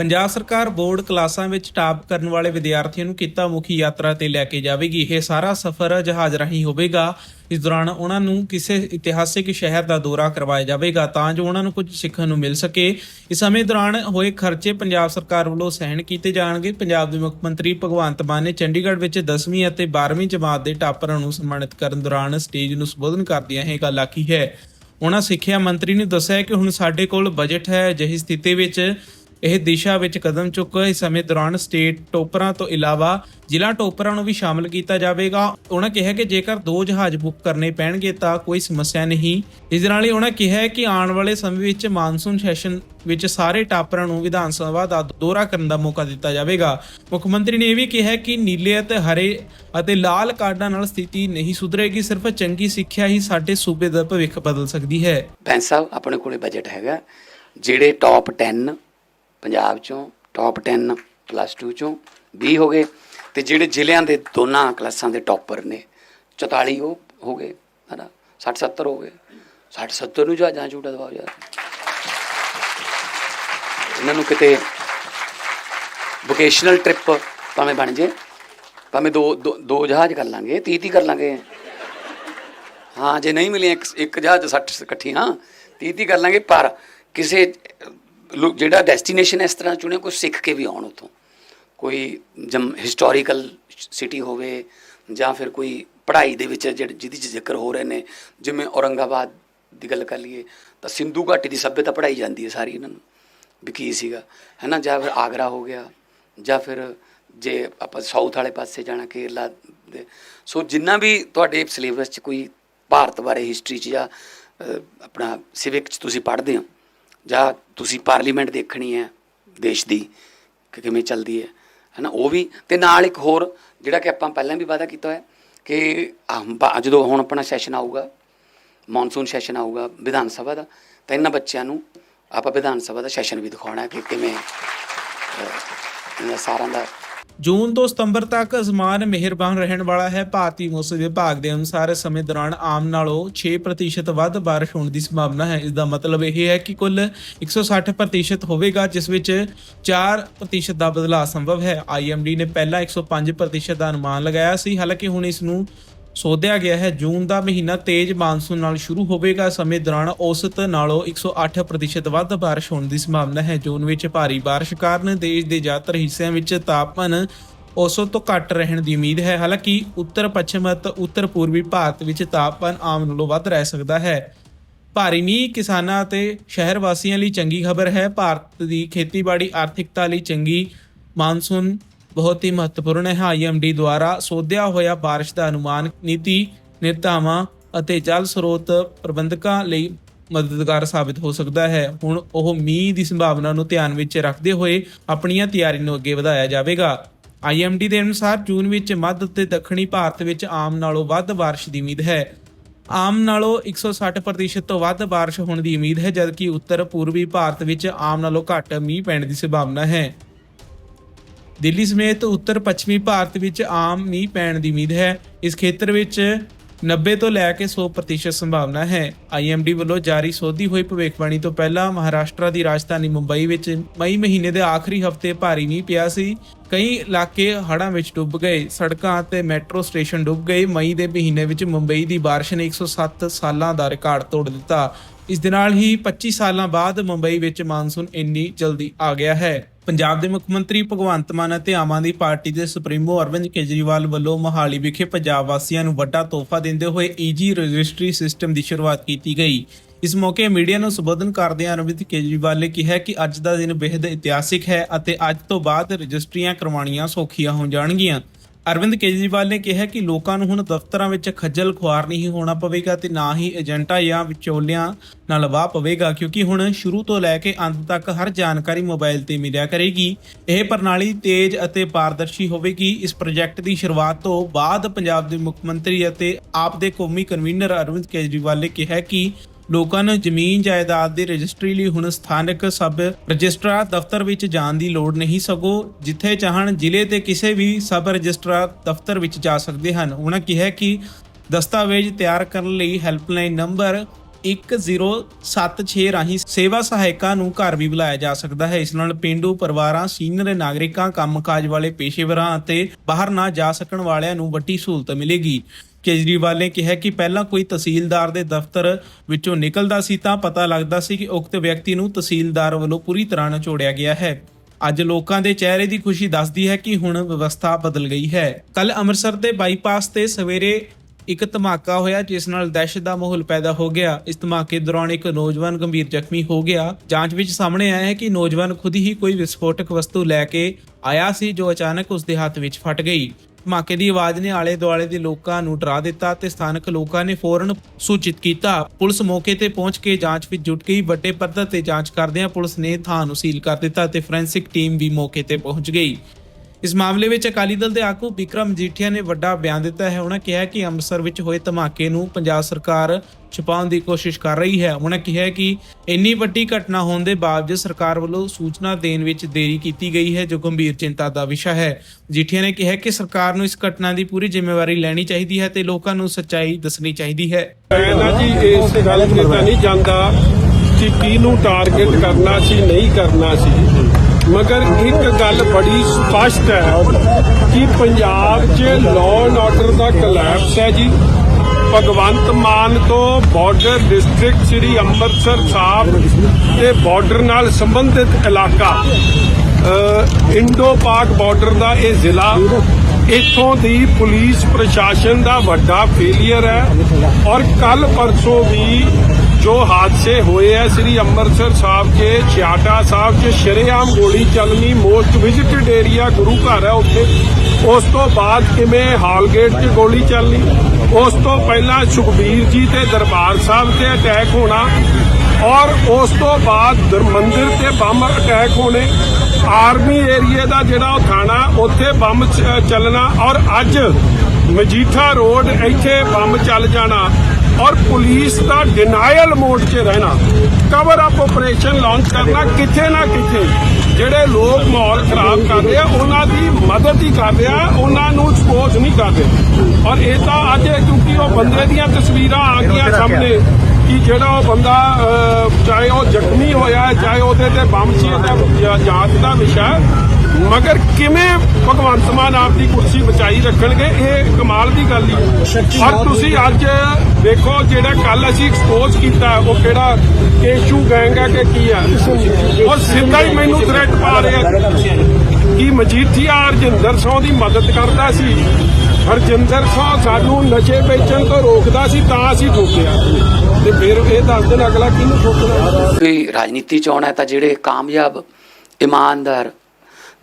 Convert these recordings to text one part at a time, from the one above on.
ਪੰਜਾਬ ਸਰਕਾਰ ਬੋਰਡ ਕਲਾਸਾਂ ਵਿੱਚ ਟਾਪ ਕਰਨ ਵਾਲੇ ਵਿਦਿਆਰਥੀਆਂ ਨੂੰ ਕਿੱਤਾ ਮੁਖੀ ਯਾਤਰਾ ਤੇ ਲੈ ਕੇ ਜਾਵੇਗੀ। ਇਹ ਸਾਰਾ ਸਫ਼ਰ ਜਹਾਜ਼ ਰਾਹੀਂ ਹੋਵੇਗਾ। ਇਸ ਦੌਰਾਨ ਉਹਨਾਂ ਨੂੰ ਕਿਸੇ ਇਤਿਹਾਸਿਕ ਸ਼ਹਿਰ ਦਾ ਦੌਰਾ ਕਰਵਾਇਆ ਜਾਵੇਗਾ ਤਾਂ ਜੋ ਉਹਨਾਂ ਨੂੰ ਕੁਝ ਸਿੱਖਣ ਨੂੰ ਮਿਲ ਸਕੇ। ਇਸ ਸਮੇਂ ਦੌਰਾਨ ਹੋਏ ਖਰਚੇ ਪੰਜਾਬ ਸਰਕਾਰ ਵੱਲੋਂ ਸਹਿਣ ਕੀਤੇ ਜਾਣਗੇ। ਪੰਜਾਬ ਦੇ ਮੁੱਖ ਮੰਤਰੀ ਭਗਵੰਤ ਮਾਨ ਨੇ ਚੰਡੀਗੜ੍ਹ ਵਿੱਚ 10ਵੀਂ ਅਤੇ 12ਵੀਂ ਜਮਾਤ ਦੇ ਟਾਪਰਾਂ ਨੂੰ ਸਨਮਾਨਿਤ ਕਰਨ ਦੌਰਾਨ ਸਟੇਜ ਨੂੰ ਸੰਬੋਧਨ ਕਰਦਿਆਂ ਇਹ ਗੱਲ ਆਖੀ ਹੈ। ਉਹਨਾਂ ਸਿੱਖਿਆ ਮੰਤਰੀ ਨੇ ਦੱਸਿਆ ਕਿ ਹੁਣ ਸਾਡੇ ਕੋਲ ਬਜਟ ਹੈ। ਅਜਿਹੀ ਸਥਿਤੀ ਵਿੱਚ ਇਹ ਦਿਸ਼ਾ ਵਿੱਚ ਕਦਮ ਚੁੱਕ ਇਸ ਸਮੇਂ ਦੌਰਾਨ ਸਟੇਟ ਟੋਪਰਾਂ ਤੋਂ ਇਲਾਵਾ ਜ਼ਿਲ੍ਹਾ ਟੋਪਰਾਂ ਨੂੰ ਵੀ ਸ਼ਾਮਲ ਕੀਤਾ ਜਾਵੇਗਾ। ਉਹਨਾਂ ਕਿਹਾ ਕਿ ਜੇਕਰ ਦੋ ਜਹਾਜ਼ ਬੁੱਕ ਕਰਨੇ ਪੈਣਗੇ ਤਾਂ ਕੋਈ ਸਮੱਸਿਆ ਨਹੀਂ। ਇਸ ਦੇ ਨਾਲ ਹੀ ਉਹਨਾਂ ਕਿਹਾ ਕਿ ਆਉਣ ਵਾਲੇ ਸਮੇਂ ਵਿੱਚ ਮਾਨਸੂਨ ਸੈਸ਼ਨ ਵਿੱਚ ਸਾਰੇ ਟਾਪਰਾਂ ਨੂੰ ਵਿਧਾਨ ਸਭਾ ਦਾ ਦੌਰਾ ਕਰਨ ਦਾ ਮੌਕਾ ਦਿੱਤਾ ਜਾਵੇਗਾ। ਮੁੱਖ ਮੰਤਰੀ ਨੇ ਇਹ ਵੀ ਕਿਹਾ ਕਿ ਨੀਲੇ ਅਤੇ ਹਰੇ ਅਤੇ ਲਾਲ ਕਾਰਡਾਂ ਨਾਲ ਸਥਿਤੀ ਨਹੀਂ ਸੁਧਰੇਗੀ, ਸਿਰਫ ਚੰਗੀ ਸਿੱਖਿਆ ਹੀ ਸਾਡੇ ਸੂਬੇ ਦਾ ਭਵਿੱਖ ਬਦਲ ਸਕਦੀ ਹੈ। ਪੈਂਸ ਸਾਹਿਬ, ਆਪਣੇ ਕੋਲੇ ਬਜਟ ਹੈਗਾ। ਜਿਹੜੇ ਟੌਪ 10 ਪੰਜਾਬ ਚੋਂ ਟੌਪ 10 ਪਲੱਸ 2 ਚੋਂ 20 ਹੋ ਗਏ ਤੇ ਜਿਹੜੇ ਜ਼ਿਲ੍ਹਿਆਂ ਦੇ ਦੋਨਾਂ ਕਲਾਸਾਂ ਦੇ ਟੌਪਰ ਨੇ 44 ਉਹ ਹੋ ਗਏ, ਹਨਾ? 60 70 ਹੋ ਗਏ। 60 70 ਨੂੰ ਜਾ ਜਾਂ ਝੂਟਾ ਦਵਾਓ ਯਾਰ। ਇਹਨਾਂ ਨੂੰ ਕਿਤੇ ਵੋਕੇਸ਼ਨਲ ਟ੍ਰਿਪ ਭਾਵੇਂ ਬਣ ਜੇ, ਭਾਵੇਂ ਦੋ, ਦੋ- ਦੋ ਜਹਾਜ਼ ਕਰ ਲਾਂਗੇ 30 30 ਕਰ ਲਾਂਗੇ। ਹਾਂ, ਜੇ ਨਹੀਂ ਮਿਲੇ ਇੱਕ ਇੱਕ ਜਹਾਜ਼ 60 ਇਕੱਠੀ, ਹਾਂ 30 30 ਕਰ ਲਾਂਗੇ, ਪਰ ਕਿਸੇ ਜਿਹੜਾ ਡੈਸਟੀਨੇਸ਼ਨ ਇਸ ਤਰ੍ਹਾਂ ਚੁਣਿਆ ਕੋਈ ਸਿੱਖ ਕੇ ਵੀ ਆਉਣ ਉਤੋਂ ਕੋਈ ਜਮ ਹਿਸਟੋਰੀਕਲ ਸਿਟੀ ਹੋਵੇ ਜਾਂ ਫਿਰ ਕੋਈ ਪੜ੍ਹਾਈ ਦੇ ਵਿੱਚ ਜਿਹੜੇ ਜਿਹਦੀ 'ਚ ਜ਼ਿਕਰ ਹੋ ਰਹੇ ਨੇ। ਜਿਵੇਂ ਔਰੰਗਾਬਾਦ ਦੀ ਗੱਲ ਕਰ ਲਈਏ, ਤਾਂ ਸਿੰਧੂ ਘਾਟੀ ਦੀ ਸਭਿਅਤਾ ਪੜ੍ਹਾਈ ਜਾਂਦੀ ਹੈ ਸਾਰੀ ਇਹਨਾਂ ਨੂੰ, ਵੀ ਕੀ ਸੀਗਾ। ਹੈ ਨਾ ਜਾਂ ਫਿਰ ਆਗਰਾ ਹੋ ਗਿਆ, ਜਾਂ ਫਿਰ ਜੇ ਆਪਾਂ ਸਾਊਥ ਵਾਲੇ ਪਾਸੇ ਜਾਣਾ, ਕੇਰਲਾ ਦੇ। ਸੋ ਜਿੰਨਾ ਵੀ ਤੁਹਾਡੇ ਸਿਲੇਬਸ 'ਚ ਕੋਈ ਭਾਰਤ ਬਾਰੇ ਹਿਸਟਰੀ 'ਚ ਜਾਂ ਆਪਣਾ ਸਿਵਿਕ 'ਚ ਤੁਸੀਂ ਪੜ੍ਹਦੇ ਹੋ ਜਾਂ ਤੁਸੀਂ ਪਾਰਲੀਮੈਂਟ ਦੇਖਣੀ ਹੈ ਦੇਸ਼ ਦੀ ਕਿ ਕਿਵੇਂ ਚੱਲਦੀ ਹੈ ਹੈ ਨਾ ਉਹ ਵੀ, ਤੇ ਨਾਲ ਇੱਕ ਹੋਰ ਜਿਹੜਾ ਕਿ ਆਪਾਂ ਪਹਿਲਾਂ ਵੀ ਵਾਅਦਾ ਕੀਤਾ ਹੋਇਆ ਕਿ ਜਦੋਂ ਹੁਣ ਆਪਣਾ ਸੈਸ਼ਨ ਆਊਗਾ ਮੌਨਸੂਨ ਸੈਸ਼ਨ ਆਊਗਾ ਵਿਧਾਨ ਸਭਾ ਦਾ, ਤਾਂ ਇਹਨਾਂ ਬੱਚਿਆਂ ਨੂੰ ਆਪਾਂ ਵਿਧਾਨ ਸਭਾ ਦਾ ਸੈਸ਼ਨ ਵੀ ਦਿਖਾਉਣਾ ਕਿ ਕਿਵੇਂ ਸਾਰਿਆਂ ਦਾ ਜੂਨ ਤੋਂ ਸਤੰਬਰ ਤੱਕ ਅਸਮਾਨ ਮਿਹਰਬਾਨ ਰਹਿਣ ਵਾਲਾ ਹੈ। ਭਾਰਤੀ ਮੌਸਮ ਵਿਭਾਗ ਦੇ ਅਨੁਸਾਰ ਇਸ ਸਮੇਂ ਦੌਰਾਨ ਆਮ ਨਾਲੋਂ 6% ਵੱਧ ਬਾਰਿਸ਼ ਹੋਣ ਦੀ ਸੰਭਾਵਨਾ ਹੈ। ਇਸ ਦਾ ਮਤਲਬ ਇਹ ਹੈ ਕਿ ਕੁੱਲ 160% ਹੋਵੇਗਾ, ਜਿਸ ਵਿੱਚ 4% ਦਾ ਬਦਲਾਅ ਸੰਭਵ ਹੈ। ਆਈਐਮਡੀ ਨੇ ਪਹਿਲਾਂ 105% ਦਾ ਅਨੁਮਾਨ ਲਗਾਇਆ ਸੀ। ਹਾਲਾਂਕਿ ਹੁਣ ਇਸ ਨੂੰ ਸੋਧਿਆ ਗਿਆ ਹੈ, ਜੂਨ ਦਾ ਮਹੀਨਾ ਤੇਜ਼ ਮਾਨਸੂਨ ਨਾਲ ਸ਼ੁਰੂ ਹੋਵੇਗਾ। ਸਮੇਂ ਦੌਰਾਨ ਔਸਤ ਨਾਲੋਂ 108% ਵੱਧ ਬਾਰਿਸ਼ ਹੋਣ ਦੀ ਸੰਭਾਵਨਾ ਹੈ। ਜੂਨ ਵਿੱਚ ਭਾਰੀ ਬਾਰਿਸ਼ ਕਾਰਨ ਦੇਸ਼ ਦੇ ਜ਼ਿਆਦਾਤਰ ਹਿੱਸਿਆਂ ਵਿੱਚ ਤਾਪਮਾਨ ਔਸਤ ਤੋਂ ਘੱਟ ਰਹਿਣ ਦੀ ਉਮੀਦ ਹੈ। ਹਾਲਾਂਕਿ ਉੱਤਰ ਪੱਛਮ ਅਤੇ ਉੱਤਰ ਪੂਰਬੀ ਭਾਰਤ ਵਿੱਚ ਤਾਪਮਾਨ ਆਮ ਨਾਲੋਂ ਵੱਧ ਰਹਿ ਸਕਦਾ ਹੈ। ਭਾਰੀ ਮੀਂਹ ਕਿਸਾਨਾਂ ਅਤੇ ਸ਼ਹਿਰ ਵਾਸੀਆਂ ਲਈ ਚੰਗੀ ਖਬਰ ਹੈ। ਭਾਰਤ ਦੀ ਖੇਤੀਬਾੜੀ ਆਰਥਿਕਤਾ ਲਈ ਚੰਗੀ ਮਾਨਸੂਨ ਬਹੁਤ ਹੀ ਮਹੱਤਵਪੂਰਨ ਹੈ। ਆਈਐਮਡੀ ਦੁਆਰਾ ਸੋਧਿਆ ਹੋਇਆ ਬਾਰਿਸ਼ ਦਾ ਅਨੁਮਾਨ, ਨੀਤੀ ਨਿਰਧਾਵਾਂ ਅਤੇ ਜਲ ਸਰੋਤ ਪ੍ਰਬੰਧਕਾਂ ਲਈ ਮਦਦਗਾਰ ਸਾਬਿਤ ਹੋ ਸਕਦਾ ਹੈ। ਹੁਣ ਉਹ ਮੀਂਹ ਦੀ ਸੰਭਾਵਨਾ ਨੂੰ ਧਿਆਨ ਵਿੱਚ ਰੱਖਦੇ ਹੋਏ ਆਪਣੀਆਂ ਤਿਆਰੀ ਨੂੰ ਅੱਗੇ ਵਧਾਇਆ ਜਾਵੇਗਾ। ਆਈਐਮਡੀ ਦੇ ਅਨੁਸਾਰ ਜੂਨ ਵਿੱਚ ਮੱਧ ਅਤੇ ਦੱਖਣੀ ਭਾਰਤ ਵਿੱਚ ਆਮ ਨਾਲੋਂ ਵੱਧ ਬਾਰਿਸ਼ ਦੀ ਉਮੀਦ ਹੈ। ਆਮ ਨਾਲੋਂ 160% ਤੋਂ ਵੱਧ ਬਾਰਿਸ਼ ਹੋਣ ਦੀ ਉਮੀਦ ਹੈ, ਜਦਕਿ ਉੱਤਰ ਪੂਰਬੀ ਭਾਰਤ ਵਿੱਚ ਆਮ ਨਾਲੋਂ ਘੱਟ ਮੀਂਹ ਪੈਣ ਦੀ ਸੰਭਾਵਨਾ ਹੈ। ਦਿੱਲੀ ਸਮੇਤ ਉੱਤਰ ਪੱਛਮੀ ਭਾਰਤ ਵਿੱਚ ਆਮ ਮੀਂਹ ਪੈਣ ਦੀ ਉਮੀਦ ਹੈ। ਇਸ ਖੇਤਰ ਵਿੱਚ 90 ਤੋਂ ਲੈ ਕੇ 100% ਸੰਭਾਵਨਾ ਹੈ। ਆਈਐਮਡੀ ਵੱਲੋਂ ਜਾਰੀ ਸੋਧੀ ਹੋਈ ਭਵਿੱਖਬਾਣੀ ਤੋਂ ਪਹਿਲਾਂ ਮਹਾਰਾਸ਼ਟਰ ਦੀ ਰਾਜਧਾਨੀ ਮੁੰਬਈ ਵਿੱਚ ਮਈ ਮਹੀਨੇ ਦੇ ਆਖਰੀ ਹਫ਼ਤੇ ਭਾਰੀ ਮੀਂਹ ਪਿਆ ਸੀ। ਕਈ ਇਲਾਕੇ ਹੜ੍ਹਾਂ ਵਿੱਚ ਡੁੱਬ ਗਏ। ਸੜਕਾਂ ਅਤੇ ਮੈਟਰੋ ਸਟੇਸ਼ਨ ਡੁੱਬ ਗਏ। ਮਈ ਦੇ ਮਹੀਨੇ ਵਿੱਚ ਮੁੰਬਈ ਦੀ ਬਾਰਿਸ਼ ਨੇ 107 ਸਾਲਾਂ ਦਾ ਰਿਕਾਰਡ ਤੋੜ ਦਿੱਤਾ। ਇਸ ਦੇ ਨਾਲ ਹੀ 25 ਸਾਲਾਂ ਬਾਅਦ ਮੁੰਬਈ ਵਿੱਚ ਮਾਨਸੂਨ ਇੰਨੀ ਜਲਦੀ ਆ ਗਿਆ ਹੈ। ਪੰਜਾਬ ਦੇ ਮੁੱਖ ਮੰਤਰੀ ਭਗਵੰਤ ਮਾਨ ਅਤੇ ਆਮ ਆਦਮੀ ਪਾਰਟੀ ਦੇ ਸੁਪਰੀਮੋ ਅਰਵਿੰਦ ਕੇਜਰੀਵਾਲ ਵੱਲੋਂ ਮੋਹਾਲੀ ਵਿਖੇ ਪੰਜਾਬ ਵਾਸੀਆਂ ਨੂੰ ਵੱਡਾ ਤੋਹਫਾ ਦਿੰਦੇ ਹੋਏ ਈਜੀ ਰਜਿਸਟਰੀ ਸਿਸਟਮ ਦੀ ਸ਼ੁਰੂਆਤ ਕੀਤੀ ਗਈ। ਇਸ ਮੌਕੇ ਮੀਡੀਆ ਨੂੰ ਸੰਬੋਧਨ ਕਰਦਿਆਂ ਅਰਵਿੰਦ ਕੇਜਰੀਵਾਲ ਨੇ ਕਿਹਾ ਕਿ ਅੱਜ ਦਾ ਦਿਨ ਬੇहद ਇਤਿਹਾਸਿਕ ਹੈ ਅਤੇ ਅੱਜ ਤੋਂ ਬਾਅਦ ਰਜਿਸਟਰੀਆਂ ਕਰਵਾਉਣੀਆਂ ਸੌਖੀਆਂ ਹੋ ਜਾਣਗੀਆਂ। ਅਰਵਿੰਦ ਕੇਜਰੀਵਾਲ ਨੇ ਕਿਹਾ ਕਿ ਲੋਕਾਂ ਨੂੰ ਹੁਣ ਦਫ਼ਤਰਾਂ ਵਿੱਚ ਖੱਜਲ ਖੁਆਰ ਨਹੀਂ ਹੋਣਾ ਪਵੇਗਾ ਤੇ ਨਾ ਹੀ ਏਜੰਟਾਂ ਜਾਂ ਵਿਚੋਲਿਆਂ ਨਾਲ ਵਾਹ ਪਵੇਗਾ, ਕਿਉਂਕਿ ਹੁਣ ਸ਼ੁਰੂ ਤੋਂ ਲੈ ਕੇ ਅੰਤ ਤੱਕ ਹਰ ਜਾਣਕਾਰੀ ਮੋਬਾਈਲ ਤੇ ਮਿਲਿਆ ਕਰੇਗੀ। ਇਹ ਪ੍ਰਣਾਲੀ ਤੇਜ਼ ਅਤੇ ਪਾਰਦਰਸ਼ੀ ਹੋਵੇਗੀ। ਇਸ ਪ੍ਰੋਜੈਕਟ ਦੀ ਸ਼ੁਰੂਆਤ ਤੋਂ ਬਾਅਦ ਪੰਜਾਬ ਦੇ ਮੁੱਖ ਮੰਤਰੀ ਅਤੇ ਆਪ ਦੇ ਕੌਮੀ ਕਨਵੀਨਰ ਅਰਵਿੰਦ ਕੇਜਰੀਵਾਲ ਨੇ ਕਿਹਾ ਕਿ ਲੋਕਾਂ ਨੂੰ ਜ਼ਮੀਨ ਜਾਇਦਾਦ ਦੀ ਰਜਿਸਟਰੀ ਲਈ ਹੁਣ ਸਥਾਨਕ ਸਬ ਰਜਿਸਟਰਾਰ ਦਫ਼ਤਰ ਵਿੱਚ ਜਾਣ ਦੀ ਲੋੜ ਨਹੀਂ ਸਗੋਂ ਜਿੱਥੇ ਚਾਹਣ ਜ਼ਿਲ੍ਹੇ ਦੇ ਕਿਸੇ ਵੀ ਸਬ ਰਜਿਸਟਰਾਰ ਦਫ਼ਤਰ ਵਿੱਚ ਜਾ ਸਕਦੇ ਹਨ। ਉਹਨਾਂ ਕਿਹਾ ਕਿ ਦਸਤਾਵੇਜ਼ ਤਿਆਰ ਕਰਨ ਲਈ ਹੈਲਪਲਾਈਨ ਨੰਬਰ 1076 ਰਾਹੀਂ ਸੇਵਾ ਸਹਾਇਕਾਂ ਨੂੰ ਘਰ ਵੀ ਬੁਲਾਇਆ ਜਾ ਸਕਦਾ ਹੈ। ਇਸ ਨਾਲ ਪਿੰਡੂ ਪਰਿਵਾਰਾਂ, ਸੀਨੀਅਰ ਨਾਗਰਿਕਾਂ, ਕੰਮਕਾਜ ਵਾਲੇ ਪੇਸ਼ੇਵਰਾਂ ਅਤੇ ਬਾਹਰ ਨਾ ਜਾ ਸਕਣ ਵਾਲਿਆਂ ਨੂੰ ਵੱਡੀ ਸਹੂਲਤ ਮਿਲੇਗੀ। ਕੇਜਰੀਵਾਲ ਨੇ ਕਿਹਾ ਕਿ ਪਹਿਲਾਂ ਕੋਈ ਤਹਿਸੀਲਦਾਰ ਦੇ ਦਫ਼ਤਰ ਵਿੱਚੋਂ ਨਿਕਲਦਾ ਸੀ ਤਾਂ ਪਤਾ ਲੱਗਦਾ ਸੀ ਕਿ ਉਕਤ ਵਿਅਕਤੀ ਨੂੰ ਤਹਿਸੀਲਦਾਰ ਵੱਲੋਂ ਪੂਰੀ ਤਰ੍ਹਾਂ ਨਿਚੋੜਿਆ ਗਿਆ ਹੈ। ਅੱਜ ਲੋਕਾਂ ਦੇ ਚਿਹਰੇ ਦੀ ਖੁਸ਼ੀ ਦੱਸਦੀ ਹੈ ਕਿ ਹੁਣ ਵਿਵਸਥਾ ਬਦਲ ਗਈ ਹੈ। ਕੱਲ ਅੰਮ੍ਰਿਤਸਰ ਦੇ ਬਾਈਪਾਸ ਤੇ ਸਵੇਰੇ ਇੱਕ ਧਮਾਕਾ ਹੋਇਆ ਜਿਸ ਨਾਲ ਦਹਿਸ਼ਤ ਦਾ ਮਾਹੌਲ ਪੈਦਾ ਹੋ ਗਿਆ। ਇਸ ਧਮਾਕੇ ਦੌਰਾਨ ਇੱਕ ਨੌਜਵਾਨ ਗੰਭੀਰ ਜ਼ਖਮੀ ਹੋ ਗਿਆ। ਜਾਂਚ ਵਿੱਚ ਸਾਹਮਣੇ ਆਇਆ ਹੈ ਕਿ ਨੌਜਵਾਨ ਖੁਦ ਹੀ ਕੋਈ ਵਿਸਫੋਟਕ ਵਸਤੂ ਲੈ ਕੇ ਆਇਆ ਸੀ ਜੋ ਅਚਾਨਕ ਉਸ ਦੇ ਹੱਥ ਵਿੱਚ ਫਟ ਗਈ। ਧਮਾਕੇ ਦੀ ਆਵਾਜ਼ ਨੇ ਆਲੇ ਦੁਆਲੇ ਦੇ ਲੋਕਾਂ ਨੂੰ ਡਰਾ ਦਿੱਤਾ ਤੇ ਸਥਾਨਕ ਲੋਕਾਂ ਨੇ ਫੌਰਨ ਸੂਚਿਤ ਕੀਤਾ। ਪੁਲਿਸ ਮੌਕੇ ਤੇ ਪਹੁੰਚ ਕੇ ਜਾਂਚ ਵਿੱਚ ਜੁਟ ਗਈ। ਵੱਡੇ ਪੱਧਰ ਤੇ ਜਾਂਚ ਕਰਦਿਆਂ ਪੁਲਿਸ ਨੇ ਥਾਂ ਨੂੰ ਸੀਲ ਕਰ ਦਿੱਤਾ ਤੇ ਫੋਰੈਂਸਿਕ ਟੀਮ ਵੀ ਮੌਕੇ ਤੇ ਪਹੁੰਚ ਗਈ। ਇਸ ਮਾਮਲੇ ਵਿੱਚ ਅਕਾਲੀ ਦਲ ਦੇ ਆਗੂ ਵਿਕਰਮ ਮਜੀਠੀਆ ਨੇ ਵੱਡਾ ਬਿਆਨ ਦਿੱਤਾ ਹੈ। ਉਹਨਾਂ ਕਿਹਾ ਕਿ ਅੰਮ੍ਰਿਤਸਰ ਵਿੱਚ ਹੋਏ ਧਮਾਕੇ ਨੂੰ ਪੰਜਾਬ ਸਰਕਾਰ ਛੁਪਾਉਣ ਦੀ ਕੋਸ਼ਿਸ਼ ਕਰ ਰਹੀ ਹੈ। ਉਹਨਾਂ ਕਿਹਾ ਕਿ ਇੰਨੀ ਵੱਡੀ ਘਟਨਾ ਹੋਣ ਦੇ ਬਾਵਜੂਦ ਸਰਕਾਰ ਵੱਲੋਂ ਸੂਚਨਾ ਦੇਣ ਵਿੱਚ ਦੇਰੀ ਕੀਤੀ ਗਈ ਹੈ, ਜੋ ਗੰਭੀਰ ਚਿੰਤਾ ਦਾ ਵਿਸ਼ਾ ਹੈ। ਮਜੀਠੀਆ ਨੇ ਕਿਹਾ ਕਿ ਸਰਕਾਰ ਨੂੰ ਇਸ ਘਟਨਾ ਦੀ ਪੂਰੀ ਜ਼ਿੰਮੇਵਾਰੀ ਲੈਣੀ ਚਾਹੀਦੀ ਹੈ ਤੇ ਲੋਕਾਂ ਨੂੰ ਸੱਚਾਈ ਦੱਸਣੀ ਚਾਹੀਦੀ ਹੈ। ਮੈਂ ਜੀ, ਇਸ ਗੱਲ ਤੇ ਤਾਂ ਨਹੀਂ ਜਾਂਦਾ ਕਿ ਕਿਹਨੂੰ ਟਾਰਗੇਟ ਕਰਨਾ ਸੀ, ਨਹੀਂ ਕਰਨਾ ਸੀ। ਮਗਰ ਇੱਕ ਗੱਲ ਬੜੀ ਸਪਸ਼ਟ ਹੈ ਕਿ ਪੰਜਾਬ 'ਚ ਲਾਅ ਐਂਡ ਆਰਡਰ ਦਾ ਕਲੈਪਸ ਹੈ ਜੀ। ਭਗਵੰਤ ਮਾਨ ਤੋਂ ਬਾਰਡਰ ਡਿਸਟ੍ਰਿਕਟ ਸ੍ਰੀ ਅੰਮ੍ਰਿਤਸਰ ਸਾਹਿਬ ਤੇ ਬਾਰਡਰ ਨਾਲ ਸੰਬੰਧਿਤ ਇਲਾਕਾ ਇੰਡੋ ਪਾਕ ਬਾਰਡਰ ਦਾ ਇਹ ਜ਼ਿਲ੍ਹਾ, ਇੱਥੋਂ ਦੀ ਪੁਲਿਸ ਪ੍ਰਸ਼ਾਸਨ ਦਾ ਵੱਡਾ ਫੇਲੀਅਰ ਹੈ। ਔਰ ਕੱਲ ਪਰਸੋਂ ਵੀ ਜੋ ਹਾਦਸੇ ਹੋਏ ਆ, ਸ੍ਰੀ ਅੰਮ੍ਰਿਤਸਰ ਸਾਹਿਬ ਕੇ, ਛਿਆਟਾ ਸਾਹਿਬ 'ਚ ਸ਼ਰੇਆਮ ਗੋਲੀ ਚੱਲਣੀ, ਮੋਸਟ ਵਿਜ਼ਿਟਡ ਏਰੀਆ ਗੁਰੂ ਘਰ ਹੈ ਉੱਥੇ। ਉਸ ਤੋਂ ਬਾਅਦ ਕਿਵੇਂ ਹਾਲਗੇਟ 'ਚ ਗੋਲੀ ਚੱਲਣੀ? ਉਸ ਤੋਂ ਪਹਿਲਾਂ ਸੁਖਬੀਰ ਜੀ ਤੇ ਦਰਬਾਰ ਸਾਹਿਬ ਤੇ ਅਟੈਕ ਹੋਣਾ ਔਰ ਉਸ ਤੋਂ ਬਾਅਦ ਦਰ- ਮੰਦਿਰ ਤੇ ਬੰਬ ਅਟੈਕ ਹੋਣੇ। ਆਰਮੀ ਏਰੀਆ ਦਾ ਜਿਹੜਾ ਉਹ ਥਾਣਾ, ਉੱਥੇ ਬੰਬ ਚੱਲਣਾ ਔਰ ਅੱਜ ਮਜੀਠਾ ਰੋਡ ਇੱਥੇ ਬੰਬ ਚੱਲ ਜਾਣਾ। ਔਰ ਪੁਲਿਸ ਦਾ ਡਿਨਾਇਲ ਮੋਡ 'ਚ ਰਹਿਣਾ। ਕਵਰ ਅਪ ਆਪਰੇਸ਼ਨ ਲਾਂਚ ਕਰਨਾ ਕਿੱਥੇ ਨਾ ਕਿੱਥੇ। ਜਿਹੜੇ ਲੋਕ ਮਾਹੌਲ ਖਰਾਬ ਕਰ ਰਹੇ ਆ ਉਹਨਾਂ ਦੀ ਮਦਦ ਹੀ ਕਰ ਰਿਹਾ ਉਹਨਾਂ ਨੂੰ ਸਪੋਰਟ ਨਹੀਂ ਕਰ ਰਹੇ। ਔਰ ਇਹ ਤਾਂ ਅੱਜ ਕਿਉਂਕਿ ਉਹ ਬੰਦੇ ਦੀਆਂ ਤਸਵੀਰਾਂ ਆ ਗਈਆਂ ਸਾਹਮਣੇ ਕਿ ਜਿਹੜਾ ਉਹ ਬੰਦਾ ਚਾਹੇ ਉਹ ਜ਼ਖਮੀ ਹੋਇਆ ਹੈ, ਚਾਹੇ ਉਹਦੇ ਤੇ ਬੰਬ ਸੀ ਜਾਂ- ਜਾਂਚ ਦਾ ਵਿਸ਼ਾ। ਮਗਰ ਕਿਵੇਂ ਭਗਵੰਤ ਮਾਨ ਆਪਦੀ ਕੁਰਸੀ ਬਚਾਈ ਰੱਖਣਗੇ? ਇਹ ਕਮਾਲ ਦੀ ਗੱਲ ਹੀ ਹੈ। ਔਰ ਤੁਸੀਂ ਅੱਜ ਵੇਖੋ ਜਿਹੜਾ ਕੱਲ ਅਸੀਂ ਐਕਸਪੋਜ਼ ਕੀਤਾ ਉਹ ਕਿਹੜਾ ਕੇਸ਼ੂ ਗੈਂਗ ਹੈ ਕਿ ਕੀ ਹੈ ਉਹ ਸਿੱਧਾ ਹੀ ਮੈਨੂੰ ਥ੍ਰੈਟ ਪਾ ਰਿਹਾ ਕਿ ਮਜੀਠੀਆ ਰਜਿੰਦਰ ਸਿੰਘ ਦੀ ਮਦਦ ਕਰਦਾ ਸੀ। ਹਰਜਿੰਦਰ ਸਿੰਘ ਸਾਨੂੰ ਨਸ਼ੇ ਵੇਚਣ ਤੋਂ ਰੋਕਦਾ ਸੀ ਤਾਂ ਅਸੀਂ ਠੋਕਿਆ। ਤੇ ਫਿਰ ਇਹ ਦੱਸ ਦੇਣ ਅਗਲਾ ਕਿਹਨੂੰ ਠੋਕਣਾ? ਕੋਈ ਰਾਜਨੀਤੀ ਚ ਆਉਣਾ ਹੈ ਤਾਂ ਜਿਹੜੇ ਕਾਮਯਾਬ ਇਮਾਨਦਾਰ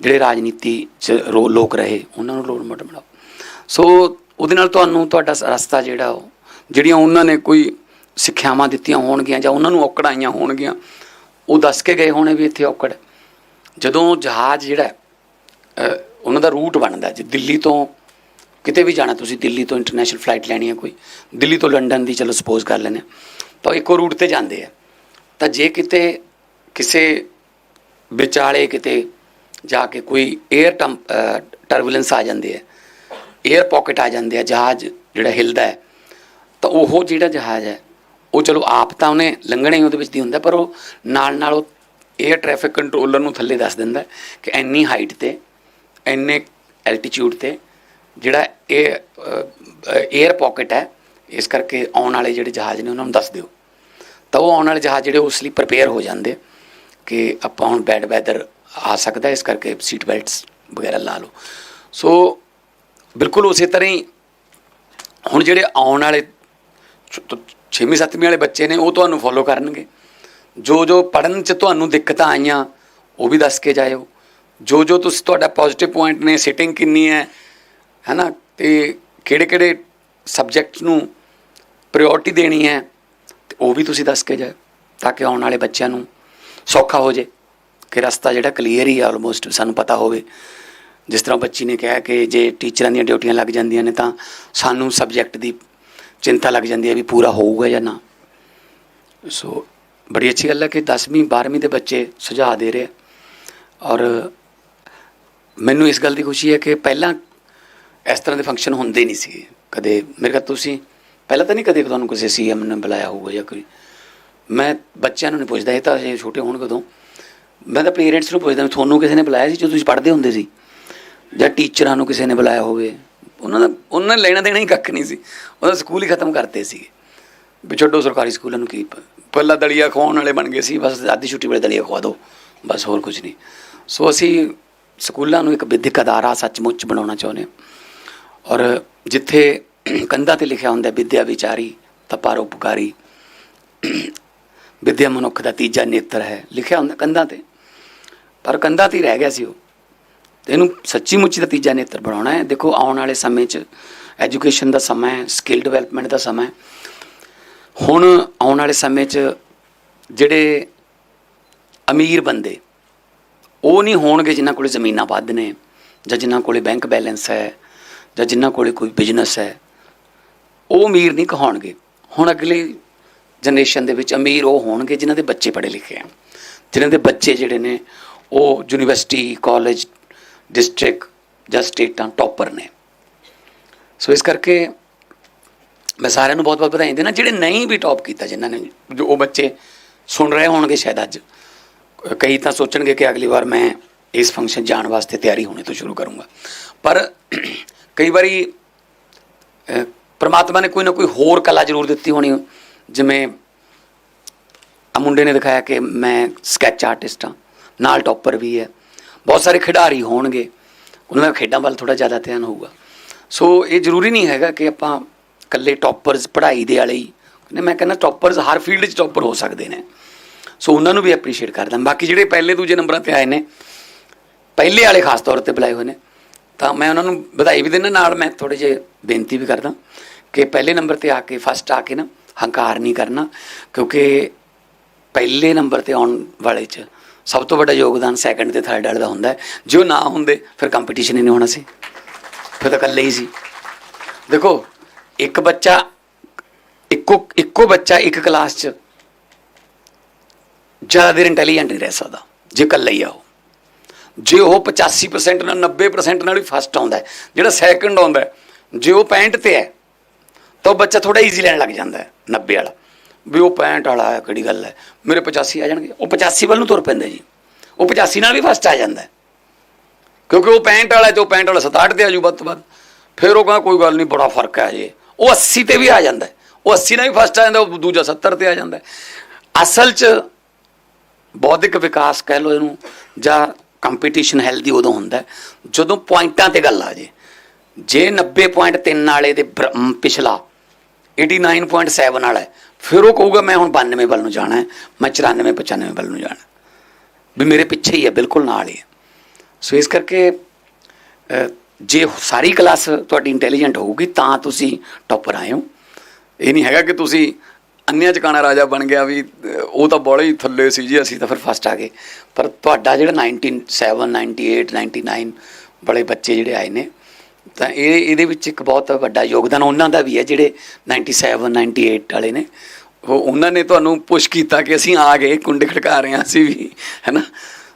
ਜਿਹੜੇ ਰਾਜਨੀਤੀ ਚ ਰੋ- ਲੋਕ ਰਹੇ, ਉਹਨਾਂ ਨੂੰ ਰੋਲ ਮਾਡਲ ਬਣਾਓ। ਸੋ ਉਹਦੇ ਨਾਲ ਤੁਹਾਨੂੰ ਤੁਹਾਡਾ ਰਸਤਾ ਜਿਹੜਾ ਉਹ, ਜਿਹੜੀਆਂ ਉਹਨਾਂ ਨੇ ਕੋਈ ਸਿੱਖਿਆਵਾਂ ਦਿੱਤੀਆਂ ਹੋਣਗੀਆਂ ਜਾਂ ਉਹਨਾਂ ਨੂੰ ਔਕੜਾਈਆਂ ਹੋਣਗੀਆਂ, ਉਹ ਦੱਸ ਕੇ ਗਏ ਹੋਣੇ ਵੀ ਇੱਥੇ ਔਕੜ। ਜਦੋਂ ਜਹਾਜ਼ ਜਿਹੜਾ ਉਹਨਾਂ ਦਾ ਰੂਟ ਬਣਦਾ ਜੇ ਦਿੱਲੀ ਤੋਂ ਕਿਤੇ ਵੀ ਜਾਣਾ, ਤੁਸੀਂ ਦਿੱਲੀ ਤੋਂ ਇੰਟਰਨੈਸ਼ਨਲ ਫਲਾਈਟ ਲੈਣੀ ਹੈ ਕੋਈ, ਦਿੱਲੀ ਤੋਂ ਲੰਡਨ ਦੀ ਚਲੋ ਸਪੋਜ਼ ਕਰ ਲੈਂਦੇ ਹਾਂ, ਤਾਂ ਇੱਕੋ ਰੂਟ ਤੇ ਜਾਂਦੇ ਆ। ਤਾਂ ਜੇ ਕਿਤੇ ਕਿਸੇ ਵਿਚਾਲੇ ਕਿਤੇ ਜਾ ਕੇ ਕੋਈ 에ਅਰ ਟਰਬulence ਆ ਜਾਂਦੇ ਹੈ 에ਅਰ ਪਾਕਟ ਆ ਜਾਂਦੇ ਆ, ਜਹਾਜ਼ ਜਿਹੜਾ ਹਿਲਦਾ ਤਾਂ ਉਹ ਜਿਹੜਾ ਜਹਾਜ਼ ਹੈ, ਉਹ ਚਲੋ ਆਪ ਤਾਂ ਉਹਨੇ ਲੰਘਣਾ ਹੀ ਉਹਦੇ ਵਿੱਚ ਦੀ ਹੁੰਦਾ, ਪਰ ਉਹ ਨਾਲ ਨਾਲ ਉਹ 에ਅਰ ਟ੍ਰੈਫਿਕ ਕੰਟਰੋਲਰ ਨੂੰ ਥੱਲੇ ਦੱਸ ਦਿੰਦਾ ਕਿ ਇੰਨੀ ਹਾਈਟ ਤੇ, ਇੰਨੇ ਐਲਟੀਟਿਊਡ ਤੇ ਜਿਹੜਾ ਇਹ 에ਅਰ ਪਾਕਟ ਹੈ, ਇਸ ਕਰਕੇ ਆਉਣ ਵਾਲੇ ਜਿਹੜੇ ਜਹਾਜ਼ ਨੇ ਉਹਨਾਂ ਨੂੰ ਦੱਸ ਦਿਓ। ਤਾਂ ਉਹ ਆਉਣ ਵਾਲੇ ਜਹਾਜ਼ ਜਿਹੜੇ ਉਸ ਲਈ ਪ੍ਰਪੇਅਰ ਹੋ ਜਾਂਦੇ ਕਿ ਆਪਾਂ ਹੁਣ ਬੈਡ ਵੈਦਰ ਆ ਸਕਦਾ ਇਸ ਕਰਕੇ ਸੀਟ ਬੈਲਟਸ ਵਗੈਰਾ ਲਾ ਲਓ ਸੋ ਬਿਲਕੁਲ ਉਸੇ ਤਰ੍ਹਾਂ ਹੀ ਹੁਣ ਜਿਹੜੇ ਆਉਣ ਵਾਲੇ 6ਵੀਂ 7ਵੀਂ ਵਾਲੇ ਬੱਚੇ ਨੇ ਉਹ ਤੁਹਾਨੂੰ ਫੋਲੋ ਕਰਨਗੇ ਜੋ ਜੋ ਪੜਨ ਚ ਤੁਹਾਨੂੰ ਦਿੱਕਤਾਂ ਆਈਆਂ ਉਹ ਵੀ ਦੱਸ ਕੇ ਜਾਇਓ ਜੋ ਜੋ ਤੁਸੀਂ ਤੁਹਾਡਾ ਪੋਜ਼ਿਟਿਵ ਪੁਆਇੰਟ ਨੇ ਸਿਟਿੰਗ ਕਿੰਨੀ ਹੈ ਹੈਨਾ ਤੇ ਕਿਹੜੇ ਕਿਹੜੇ ਸਬਜੈਕਟ ਨੂੰ ਪ੍ਰਾਇੋਰਟੀ ਦੇਣੀ ਹੈ ਤੇ ਉਹ ਵੀ ਤੁਸੀਂ ਦੱਸ ਕੇ ਜਾਇਓ ਤਾਂ ਕਿ ਆਉਣ ਵਾਲੇ ਬੱਚਿਆਂ ਨੂੰ ਸੌਖਾ ਹੋ ਜੇ ਕਿ ਰਸਤਾ ਜਿਹੜਾ ਕਲੀਅਰ ਹੀ ਹੈ ਆਲਮੋਸਟ ਸਾਨੂੰ ਪਤਾ ਹੋਵੇ। ਜਿਸ ਤਰ੍ਹਾਂ ਬੱਚੀ ਨੇ ਕਿਹਾ ਕਿ ਜੇ ਟੀਚਰਾਂ ਦੀਆਂ ਡਿਊਟੀਆਂ ਲੱਗ ਜਾਂਦੀਆਂ ਨੇ ਤਾਂ ਸਾਨੂੰ ਸਬਜੈਕਟ ਦੀ ਚਿੰਤਾ ਲੱਗ ਜਾਂਦੀ ਹੈ ਵੀ ਪੂਰਾ ਹੋਊਗਾ ਜਾਂ ਨਾ। ਸੋ ਬੜੀ ਅੱਛੀ ਗੱਲ ਹੈ ਕਿ 10ਵੀਂ 12ਵੀਂ ਦੇ ਬੱਚੇ ਸੁਝਾਅ ਦੇ ਰਹੇ ਆ। ਔਰ ਮੈਨੂੰ ਇਸ ਗੱਲ ਦੀ ਖੁਸ਼ੀ ਹੈ ਕਿ ਪਹਿਲਾਂ ਇਸ ਤਰ੍ਹਾਂ ਦੇ ਫੰਕਸ਼ਨ ਹੁੰਦੇ ਨਹੀਂ ਸੀ ਕਦੇ ਮੇਰੇ ਖਿਆਲ ਤੁਸੀਂ, ਪਹਿਲਾਂ ਤਾਂ ਨਹੀਂ ਕਦੇ ਤੁਹਾਨੂੰ ਕਿਸੇ ਸੀਐਮ ਨੇ ਬੁਲਾਇਆ ਹੋਊਗਾ ਜਾਂ ਕੋਈ। ਮੈਂ ਬੱਚਿਆਂ ਨੂੰ ਨਹੀਂ ਪੁੱਛਦਾ, ਇਹ ਤਾਂ ਜੇ ਛੋਟੇ ਹੋਣ ਕਦੋਂ ਮੈਂ ਤਾਂ ਪੇਰੈਂਟਸ ਨੂੰ ਪੁੱਛਦਾ ਵੀ ਤੁਹਾਨੂੰ ਕਿਸੇ ਨੇ ਬੁਲਾਇਆ ਸੀ ਜਦੋਂ ਤੁਸੀਂ ਪੜ੍ਹਦੇ ਹੁੰਦੇ ਸੀ? ਜਾਂ ਟੀਚਰਾਂ ਨੂੰ ਕਿਸੇ ਨੇ ਬੁਲਾਇਆ ਹੋਵੇ? ਉਹਨਾਂ ਦਾ ਉਹਨਾਂ ਨੇ ਲੈਣਾ ਦੇਣਾ ਹੀ ਕੱਖ ਨਹੀਂ ਸੀ। ਉਹਦਾ ਸਕੂਲ ਹੀ ਖਤਮ ਕਰਤੇ ਸੀਗੇ। ਵੀ ਛੱਡੋ ਸਰਕਾਰੀ ਸਕੂਲਾਂ ਨੂੰ ਕੀ ਪਹਿਲਾਂ ਦਲੀਆ ਖਵਾਉਣ ਵਾਲੇ ਬਣ ਗਏ ਸੀ, ਬਸ ਅੱਧੀ ਛੁੱਟੀ ਵੇਲੇ ਦਲੀਆ ਖਵਾ ਦਿਓ ਬਸ ਹੋਰ ਕੁਝ ਨਹੀਂ। ਸੋ ਅਸੀਂ ਸਕੂਲਾਂ ਨੂੰ ਇੱਕ ਵਿਦਿਅਕ ਅਦਾਰਾ ਸੱਚਮੁੱਚ ਬਣਾਉਣਾ ਚਾਹੁੰਦੇ ਹਾਂ। ਔਰ ਜਿੱਥੇ ਕੰਧਾਂ ਤੇ ਲਿਖਿਆ ਹੁੰਦਾ ਵਿਦਿਆ ਵਿਚਾਰੀ ਤਪਾਰ ਉਪਕਾਰੀ ਵਿਦਿਆ ਮਨੁੱਖ ਦਾ ਤੀਜਾ ਨੇਤਰ ਹੈ। ਲਿਖਿਆ ਹੁੰਦਾ ਕੰਧਾਂ ਤੇ। ਪਰ ਕੰਧਾਂ ਤੇ ਰਹਿ ਗਿਆ ਸੀ ਉਹ। ਤੇ ਇਹਨੂੰ ਸੱਚੀ ਮੁੱਚੀ ਦਾ ਤੀਜਾ ਨੇਤਰ ਬਣਾਉਣਾ ਹੈ। ਦੇਖੋ, ਆਉਣ ਵਾਲੇ ਸਮੇਂ 'ਚ ਐਜੂਕੇਸ਼ਨ ਦਾ ਸਮਾਂ ਹੈ ਸਕਿੱਲ ਡਿਵੈਲਪਮੈਂਟ ਦਾ ਸਮਾਂ ਹੈ। ਹੁਣ ਆਉਣ ਵਾਲੇ ਸਮੇਂ 'ਚ ਜਿਹੜੇ ਅਮੀਰ ਬੰਦੇ, ਉਹ ਨਹੀਂ ਹੋਣਗੇ ਜਿਨ੍ਹਾਂ ਕੋਲੇ ਜ਼ਮੀਨਾਂ ਵੱਧ ਨੇ, ਜਾਂ ਜਿਨ੍ਹਾਂ ਕੋਲੇ ਬੈਂਕ ਬੈਲੈਂਸ ਹੈ, ਜਾਂ ਜਿਨ੍ਹਾਂ ਕੋਲੇ ਕੋਈ ਬਿਜ਼ਨਸ ਹੈ। ਉਹ ਅਮੀਰ ਨਹੀਂ ਕਹਾਉਣਗੇ। ਹੁਣ ਅਗਲੀ ਜਨਰੇਸ਼ਨ ਦੇ ਵਿੱਚ ਅਮੀਰ ਉਹ ਹੋਣਗੇ ਜਿਨ੍ਹਾਂ ਦੇ ਬੱਚੇ ਪੜ੍ਹੇ ਲਿਖੇ ਹਨ ਜਿਨ੍ਹਾਂ ਦੇ ਬੱਚੇ ਜਿਹੜੇ ਨੇ ਉਹ ਯੂਨੀਵਰਸਿਟੀ ਕਾਲਜ ਡਿਸਟ੍ਰਿਕਟ ਜਾਂ ਸਟੇਟਾਂ ਟੌਪਰ ਨੇ। ਸੋ ਇਸ ਕਰਕੇ ਮੈਂ ਸਾਰਿਆਂ ਨੂੰ ਬਹੁਤ ਬਹੁਤ ਵਧਾਈ ਦੇਣਾ ਜਿਹੜੇ ਨਹੀਂ ਵੀ ਟੌਪ ਕੀਤਾ, ਜਿਨ੍ਹਾਂ ਨੇ ਜੋ ਉਹ ਬੱਚੇ ਸੁਣ ਰਹੇ ਹੋਣਗੇ ਸ਼ਾਇਦ ਅੱਜ, ਕਈ ਤਾਂ ਸੋਚਣਗੇ ਕਿ ਅਗਲੀ ਵਾਰ ਮੈਂ ਇਸ ਫੰਕਸ਼ਨ ਜਾਣ ਵਾਸਤੇ ਤਿਆਰੀ ਹੋਣੇ ਤੋਂ ਸ਼ੁਰੂ ਕਰੂੰਗਾ। ਪਰ ਕਈ ਵਾਰੀ ਪਰਮਾਤਮਾ ਨੇ ਕੋਈ ਨਾ ਕੋਈ ਹੋਰ ਕਲਾ ਜ਼ਰੂਰ ਦਿੱਤੀ ਹੋਣੀ, ਜਿਵੇਂ ਆ ਮੁੰਡੇ ਨੇ ਦਿਖਾਇਆ ਕਿ ਮੈਂ ਸਕੈਚ ਆਰਟਿਸਟ ਹਾਂ। ਨਾਲ ਟੌਪਰ ਵੀ ਹੈ। ਬਹੁਤ ਸਾਰੇ ਖਿਡਾਰੀ ਹੋਣਗੇ। ਉਹਨਾਂ ਦਾ ਖੇਡਾਂ ਵੱਲ ਥੋੜਾ ਜ਼ਿਆਦਾ ਧਿਆਨ ਹੋਊਗਾ। ਸੋ ਇਹ ਜ਼ਰੂਰੀ ਨਹੀਂ ਹੈਗਾ ਕਿ ਆਪਾਂ ਇਕੱਲੇ ਟੌਪਰਸ ਪੜ੍ਹਾਈ ਦੇ ਵਾਲੇ ਹੀ ਨੇ ਮੈਂ ਕਹਿੰਦਾ ਟੌਪਰਸ ਹਰ ਫੀਲਡ 'ਚ ਟੌਪਰ ਹੋ ਸਕਦੇ ਨੇ। ਸੋ ਉਹਨਾਂ ਨੂੰ ਵੀ ਐਪਰੀਸ਼ੀਏਟ ਕਰਦਾ ਬਾਕੀ ਜਿਹੜੇ ਪਹਿਲੇ ਦੂਜੇ ਨੰਬਰਾਂ ਤੇ ਆਏ ਨੇ, ਪਹਿਲੇ ਵਾਲੇ ਖਾਸ ਤੌਰ ਤੇ ਬੁਲਾਏ ਹੋਏ ਨੇ, ਤਾਂ ਮੈਂ ਉਹਨਾਂ ਨੂੰ ਵਧਾਈ ਵੀ ਦਿੰਦਾ। ਨਾਲ ਮੈਂ ਥੋੜੇ ਜਿਹੇ ਬੇਨਤੀ ਵੀ ਕਰਦਾ ਕਿ ਪਹਿਲੇ ਨੰਬਰ ਤੇ ਆ ਕੇ ਫਸਟ ਆ ਕੇ ਨਾ ਹੰਕਾਰ ਨਹੀਂ ਕਰਨਾ, ਕਿਉਂਕਿ ਪਹਿਲੇ ਨੰਬਰ ਤੇ ਆਉਣ ਵਾਲੇ ਚ ਸਭ ਤੋਂ ਵੱਡਾ ਯੋਗਦਾਨ ਸੈਕੰਡ ਤੇ ਥਰਡ ਵਾਲੇ ਦਾ ਹੁੰਦਾ ਹੈ। ਜੇ ਉਹ ਨਾ ਹੁੰਦੇ, ਫਿਰ ਕੰਪੀਟੀਸ਼ਨ ਹੀ ਨਹੀਂ ਹੋਣਾ ਸੀ। ਫਿਰ ਤਾਂ ਇਕੱਲੇ ਹੀ ਸੀ। ਦੇਖੋ, ਇੱਕ ਬੱਚਾ, ਇੱਕੋ ਇੱਕੋ ਬੱਚਾ ਇੱਕ ਕਲਾਸ 'ਚ ਜ਼ਿਆਦਾ ਦੇਰ ਇੰਟੈਲੀਜੈਂਟ ਨਹੀਂ ਰਹਿ ਸਕਦਾ, ਜੇ ਇਕੱਲਾ ਹੀ ਆ ਉਹ। ਜੇ ਉਹ 85% ਨਾਲ 90% ਨਾਲ ਵੀ ਫਸਟ ਆਉਂਦਾ ਜਿਹੜਾ ਸੈਕੰਡ ਆਉਂਦਾ ਜੇ ਉਹ 65 ਤੇ ਹੈ, ਤਾਂ ਉਹ ਬੱਚਾ ਥੋੜਾ ਈਜ਼ੀ ਲੈਣ ਲੱਗ ਜਾਂਦਾ ਹੈ 90 ਵਾਲਾ। ਵੀ ਉਹ 65 ਵਾਲਾ ਹੈ ਕਿਹੜੀ ਗੱਲ ਹੈ? ਮੇਰੇ 85 ਆ ਜਾਣਗੇ। ਉਹ 85 ਵੱਲ ਨੂੰ ਤੁਰ ਪੈਂਦੇ ਜੀ। ਉਹ 85 ਨਾਲ ਵੀ ਫਸਟ ਆ ਜਾਂਦਾ ਕਿਉਂਕਿ ਉਹ 65 ਵਾਲਾ ਹੈ ਤੇ ਉਹ 65 ਵਾਲਾ 67 ਤੇ ਆ ਜੂ ਵੱਧ ਤੋਂ ਵੱਧ। ਫਿਰ ਉਹ ਕਹਿੰਦਾ ਕੋਈ ਗੱਲ ਨਹੀਂ ਬੜਾ ਫ਼ਰਕ ਹੈ ਜੀ। ਉਹ 80 ਤੇ ਵੀ ਆ ਜਾਂਦਾ ਉਹ 80 ਨਾਲ ਵੀ ਫਸਟ ਆ ਜਾਂਦਾ ਉਹ ਦੂਜਾ 70 ਤੇ ਆ ਜਾਂਦਾ ਅਸਲ 'ਚ ਬੌਧਿਕ ਵਿਕਾਸ ਕਹਿ ਲਓ ਇਹਨੂੰ ਜਾਂ ਕੰਪੀਟੀਸ਼ਨ ਹੈਲਦੀ ਉਦੋਂ ਹੁੰਦਾ ਜਦੋਂ ਪੁਆਇੰਟਾਂ ਤੇ ਗੱਲ ਆ ਜੇ। ਜੇ 90.3 ਵਾਲੇ ਦੇ ਬਰ- ਅਮ, ਪਿਛਲਾ 89.7 ਵਾਲਾ ਫਿਰ ਉਹ ਕਹੂਗਾ, ਮੈਂ ਹੁਣ 92 ਵੱਲ ਨੂੰ ਜਾਣਾ ਹੈ, ਮੈਂ 94 95 ਵੱਲ ਨੂੰ ਜਾਣਾ ਵੀ ਮੇਰੇ ਪਿੱਛੇ ਹੀ ਹੈ, ਬਿਲਕੁਲ ਨਾਲ ਹੀ ਹੈ। ਸੋ ਇਸ ਕਰਕੇ ਜੇ ਸਾਰੀ ਕਲਾਸ ਤੁਹਾਡੀ ਇੰਟੈਲੀਜੈਂਟ ਹੋਊਗੀ, ਤਾਂ ਤੁਸੀਂ ਟੌਪਰ ਆਏ ਹੋ। ਇਹ ਨਹੀਂ ਹੈਗਾ ਕਿ ਤੁਸੀਂ ਅੰਨਿਆਂ ਚਕਾਣਾ ਰਾਜਾ ਬਣ ਗਿਆ ਵੀ ਉਹ ਤਾਂ ਬੜੇ ਹੀ ਥੱਲੇ ਸੀ ਜੀ, ਅਸੀਂ ਤਾਂ ਫਿਰ ਫਸਟ ਆ ਗਏ। ਪਰ ਤੁਹਾਡਾ ਜਿਹੜਾ 97 98 99 ਬੜੇ ਬੱਚੇ ਜਿਹੜੇ ਆਏ ਨੇ ਤਾਂ ਇਹ ਇਹਦੇ ਵਿੱਚ ਇੱਕ ਬਹੁਤ ਵੱਡਾ ਯੋਗਦਾਨ ਉਹਨਾਂ ਦਾ ਵੀ ਹੈ ਜਿਹੜੇ 97 98 ਵਾਲੇ ਨੇ। ਉਹ ਉਹਨਾਂ ਨੇ ਤੁਹਾਨੂੰ ਪੁਸ਼ ਕੀਤਾ ਕਿ ਅਸੀਂ ਆ ਗਏ ਕੁੰਡੇ ਖੜਕਾ ਰਹੇ ਹਾਂ ਅਸੀਂ ਵੀ ਹੈਨਾ?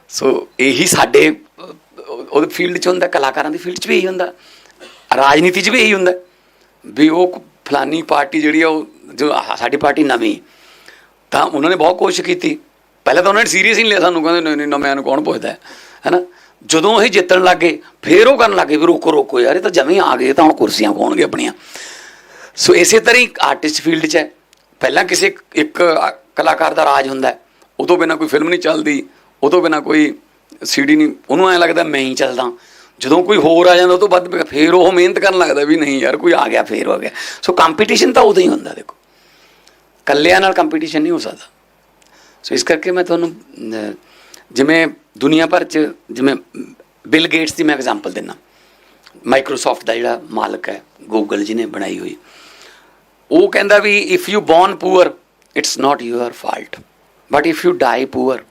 ਸੋ ਇਹੀ ਸਾਡੇ ਅਹ, ਉਹਦੇ ਫੀਲਡ 'ਚ ਹੁੰਦਾ ਕਲਾਕਾਰਾਂ ਦੀ ਫੀਲਡ 'ਚ ਵੀ ਇਹੀ ਹੁੰਦਾ। ਰਾਜਨੀਤੀ 'ਚ ਵੀ ਇਹੀ ਹੁੰਦਾ। ਵੀ ਉਹ ਫਲਾਨੀ ਪਾਰਟੀ ਜਿਹੜੀ ਆ ਉਹ ਜੋ ਸਾਡੀ ਪਾਰਟੀ ਨਵੀਂ ਤਾਂ ਉਹਨਾਂ ਨੇ ਬਹੁਤ ਕੋਸ਼ਿਸ਼ ਕੀਤੀ। ਪਹਿਲਾਂ ਤਾਂ ਉਹਨਾਂ ਨੇ ਸੀਰੀਅਸ ਹੀ ਨਹੀਂ ਲਿਆ ਸਾਨੂੰ ਕਹਿੰਦੇ ਨਹੀਂ ਨਹੀਂ ਨਵਿਆਂ ਨੂੰ ਕੌਣ ਪੁੱਛਦਾ ਹੈ ਹੈਨਾ? ਜਦੋਂ ਇਹ ਜਿੱਤਣ ਲੱਗੇ, ਫੇਰ ਉਹ ਕਰਨ ਲੱਗੇ, ਵੀ ਰੋਕੋ ਰੋਕੋ ਯਾਰ, ਇਹ ਤਾਂ ਜਮੇ ਆ ਗਏ ਤਾਂ ਹੁਣ ਕੁਰਸੀਆਂ ਖੋਣਗੇ ਆਪਣੀਆਂ। ਸੋ ਇਸੇ ਤਰ੍ਹਾਂ ਹੀ ਆਰਟਿਸਟ ਫੀਲਡ 'ਚ ਹੈ। ਪਹਿਲਾਂ ਕਿਸੇ ਇੱਕ- ਕਲਾਕਾਰ ਦਾ ਰਾਜ ਹੁੰਦਾ ਹੈ। ਉਹ ਤੋਂ ਬਿਨਾ ਕੋਈ ਫਿਲਮ ਨਹੀਂ ਚੱਲਦੀ ਉਹ ਤੋਂ ਬਿਨਾ ਕੋਈ ਸੀਡੀ ਨਹੀਂ। ਉਹਨੂੰ ਐਂ ਲੱਗਦਾ, ਮੈਂ ਹੀ ਚੱਲਦਾ। ਜਦੋਂ ਕੋਈ ਹੋਰ ਆ ਜਾਂਦਾ, ਉਹ ਤੋਂ ਵੱਧ ਫੇਰ ਉਹ ਮਿਹਨਤ ਕਰਨ ਲੱਗਦਾ ਵੀ ਨਹੀਂ ਯਾਰ, ਕੋਈ ਆ ਗਿਆ, ਫੇਰ ਹੋ ਗਿਆ। ਸੋ ਕੰਪੀਟੀਸ਼ਨ ਤਾਂ ਉਦੋਂ ਹੀ ਹੁੰਦਾ, ਦੇਖੋ। ਕੱਲਿਆਂ ਨਾਲ ਕੰਪੀਟੀਸ਼ਨ ਨਹੀਂ ਹੋ ਸਕਦਾ। ਸੋ ਇਸ ਕਰਕੇ ਮੈਂ ਤੁਹਾਨੂੰ ਜਿਵੇਂ ਦੁਨੀਆ ਭਰ ਚ ਜਿਵੇਂ ਬਿਲ ਗੇਟਸ ਦੀ ਮੈਂ ਐਗਜ਼ਾਮਪਲ ਦਿੰਨਾ ਮਾਈਕਰੋਸਾਫਟ ਦਾ ਜਿਹੜਾ ਮਾਲਕ ਹੈ ਗੂਗਲ ਜੀ ਨੇ ਬਣਾਈ ਹੋਈ। ਉਹ ਕਹਿੰਦਾ ਵੀ if you born poor it's not your fault but if you die poor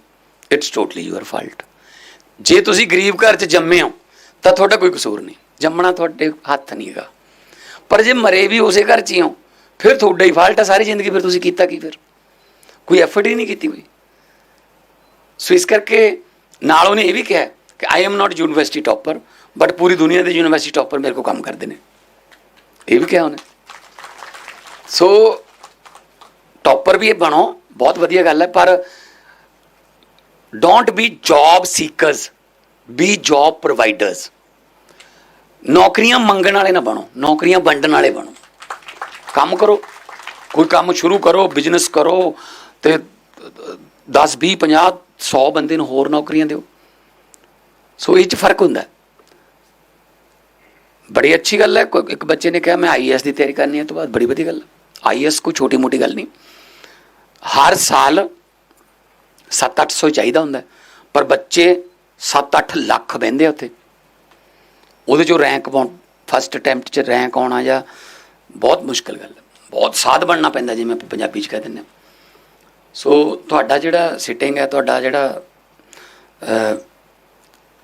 it's totally your fault ਜੇ ਤੁਸੀਂ ਗਰੀਬ ਘਰ 'ਚ ਜੰਮੇ ਹੋ, ਤਾਂ ਤੁਹਾਡਾ ਕੋਈ ਕਸੂਰ ਨਹੀਂ। ਜੰਮਣਾ ਤੁਹਾਡੇ ਹੱਥ ਨਹੀਂ ਹੈਗਾ। ਪਰ ਜੇ ਮਰੇ ਵੀ ਉਸੇ ਘਰ 'ਚ ਹੀ ਹੋ, ਫਿਰ ਤੁਹਾਡਾ ਹੀ ਫਾਲਟ ਹੈ, ਸਾਰੀ ਜ਼ਿੰਦਗੀ ਫਿਰ ਤੁਸੀਂ ਕੀਤਾ ਕੀ ਫਿਰ? ਕੋਈ ਐਫਰਟ ਹੀ ਨਹੀਂ ਕੀਤੀ ਕੋਈ ਸੋ ਇਸ ਕਰਕੇ ਨਾਲ ਉਹਨੇ ਇਹ ਵੀ ਕਿਹਾ ਕਿ I am not university topper but ਪੂਰੀ ਦੁਨੀਆ ਦੇ ਯੂਨੀਵਰਸਿਟੀ ਟੌਪਰ ਮੇਰੇ ਕੋਲ ਕੰਮ ਕਰਦੇ ਨੇ। ਇਹ ਵੀ ਕਿਹਾ ਉਹਨੇ। ਸੋ ਟੌਪਰ ਵੀ ਇਹ ਬਣੋ, ਬਹੁਤ ਵਧੀਆ ਗੱਲ ਹੈ, ਪਰ don't be job seekers be job providers ਨੌਕਰੀਆਂ ਮੰਗਣ ਵਾਲੇ ਨਾ ਬਣੋ, ਨੌਕਰੀਆਂ ਵੰਡਣ ਵਾਲੇ ਬਣੋ। ਕੰਮ ਕਰੋ, ਕੋਈ ਕੰਮ ਸ਼ੁਰੂ ਕਰੋ ਬਿਜ਼ਨਸ ਕਰੋ, ਤੇ 10 20 50 100 ਬੰਦੇ ਨੂੰ ਹੋਰ ਨੌਕਰੀਆਂ ਦਿਓ। ਸੋ ਇਹ ਚ ਫ਼ਰਕ ਹੁੰਦਾ। ਬੜੀ ਅੱਛੀ ਗੱਲ ਹੈ, ਕੋਈ ਇੱਕ ਬੱਚੇ ਨੇ ਕਿਹਾ, ਮੈਂ ਆਈਐਸ ਦੀ ਤਿਆਰੀ ਕਰਨੀ ਹੈ। ਤੋਂ ਬਾਅਦ ਬੜੀ ਵਧੀਆ ਗੱਲ ਆਈਐਸ ਕੋਈ ਛੋਟੀ ਮੋਟੀ ਗੱਲ ਨਹੀਂ। ਹਰ ਸਾਲ 7-800 ਚਾਹੀਦਾ ਹੁੰਦਾ ਪਰ ਬੱਚੇ 7-8 ਲੱਖ ਬਹਿੰਦੇ ਆ ਉੱਥੇ। ਉਹਦੇ ਚੋਂ ਰੈਂਕ ਪਾਉਣ ਫਸਟ ਅਟੈਂਪਟ ਚ ਰੈਂਕ ਆਉਣਾ ਜਾਂ ਬਹੁਤ ਮੁਸ਼ਕਲ ਗੱਲ ਹੈ। ਬਹੁਤ ਸਾਧ ਬਣਨਾ ਪੈਂਦਾ, ਜਿਵੇਂ ਆਪਾਂ ਪੰਜਾਬੀ ਚ ਕਹਿ ਦਿੰਦੇ ਹਾਂ। ਸੋ ਤੁਹਾਡਾ ਜਿਹੜਾ ਸਿਟਿੰਗ ਹੈ, ਤੁਹਾਡਾ ਜਿਹੜਾ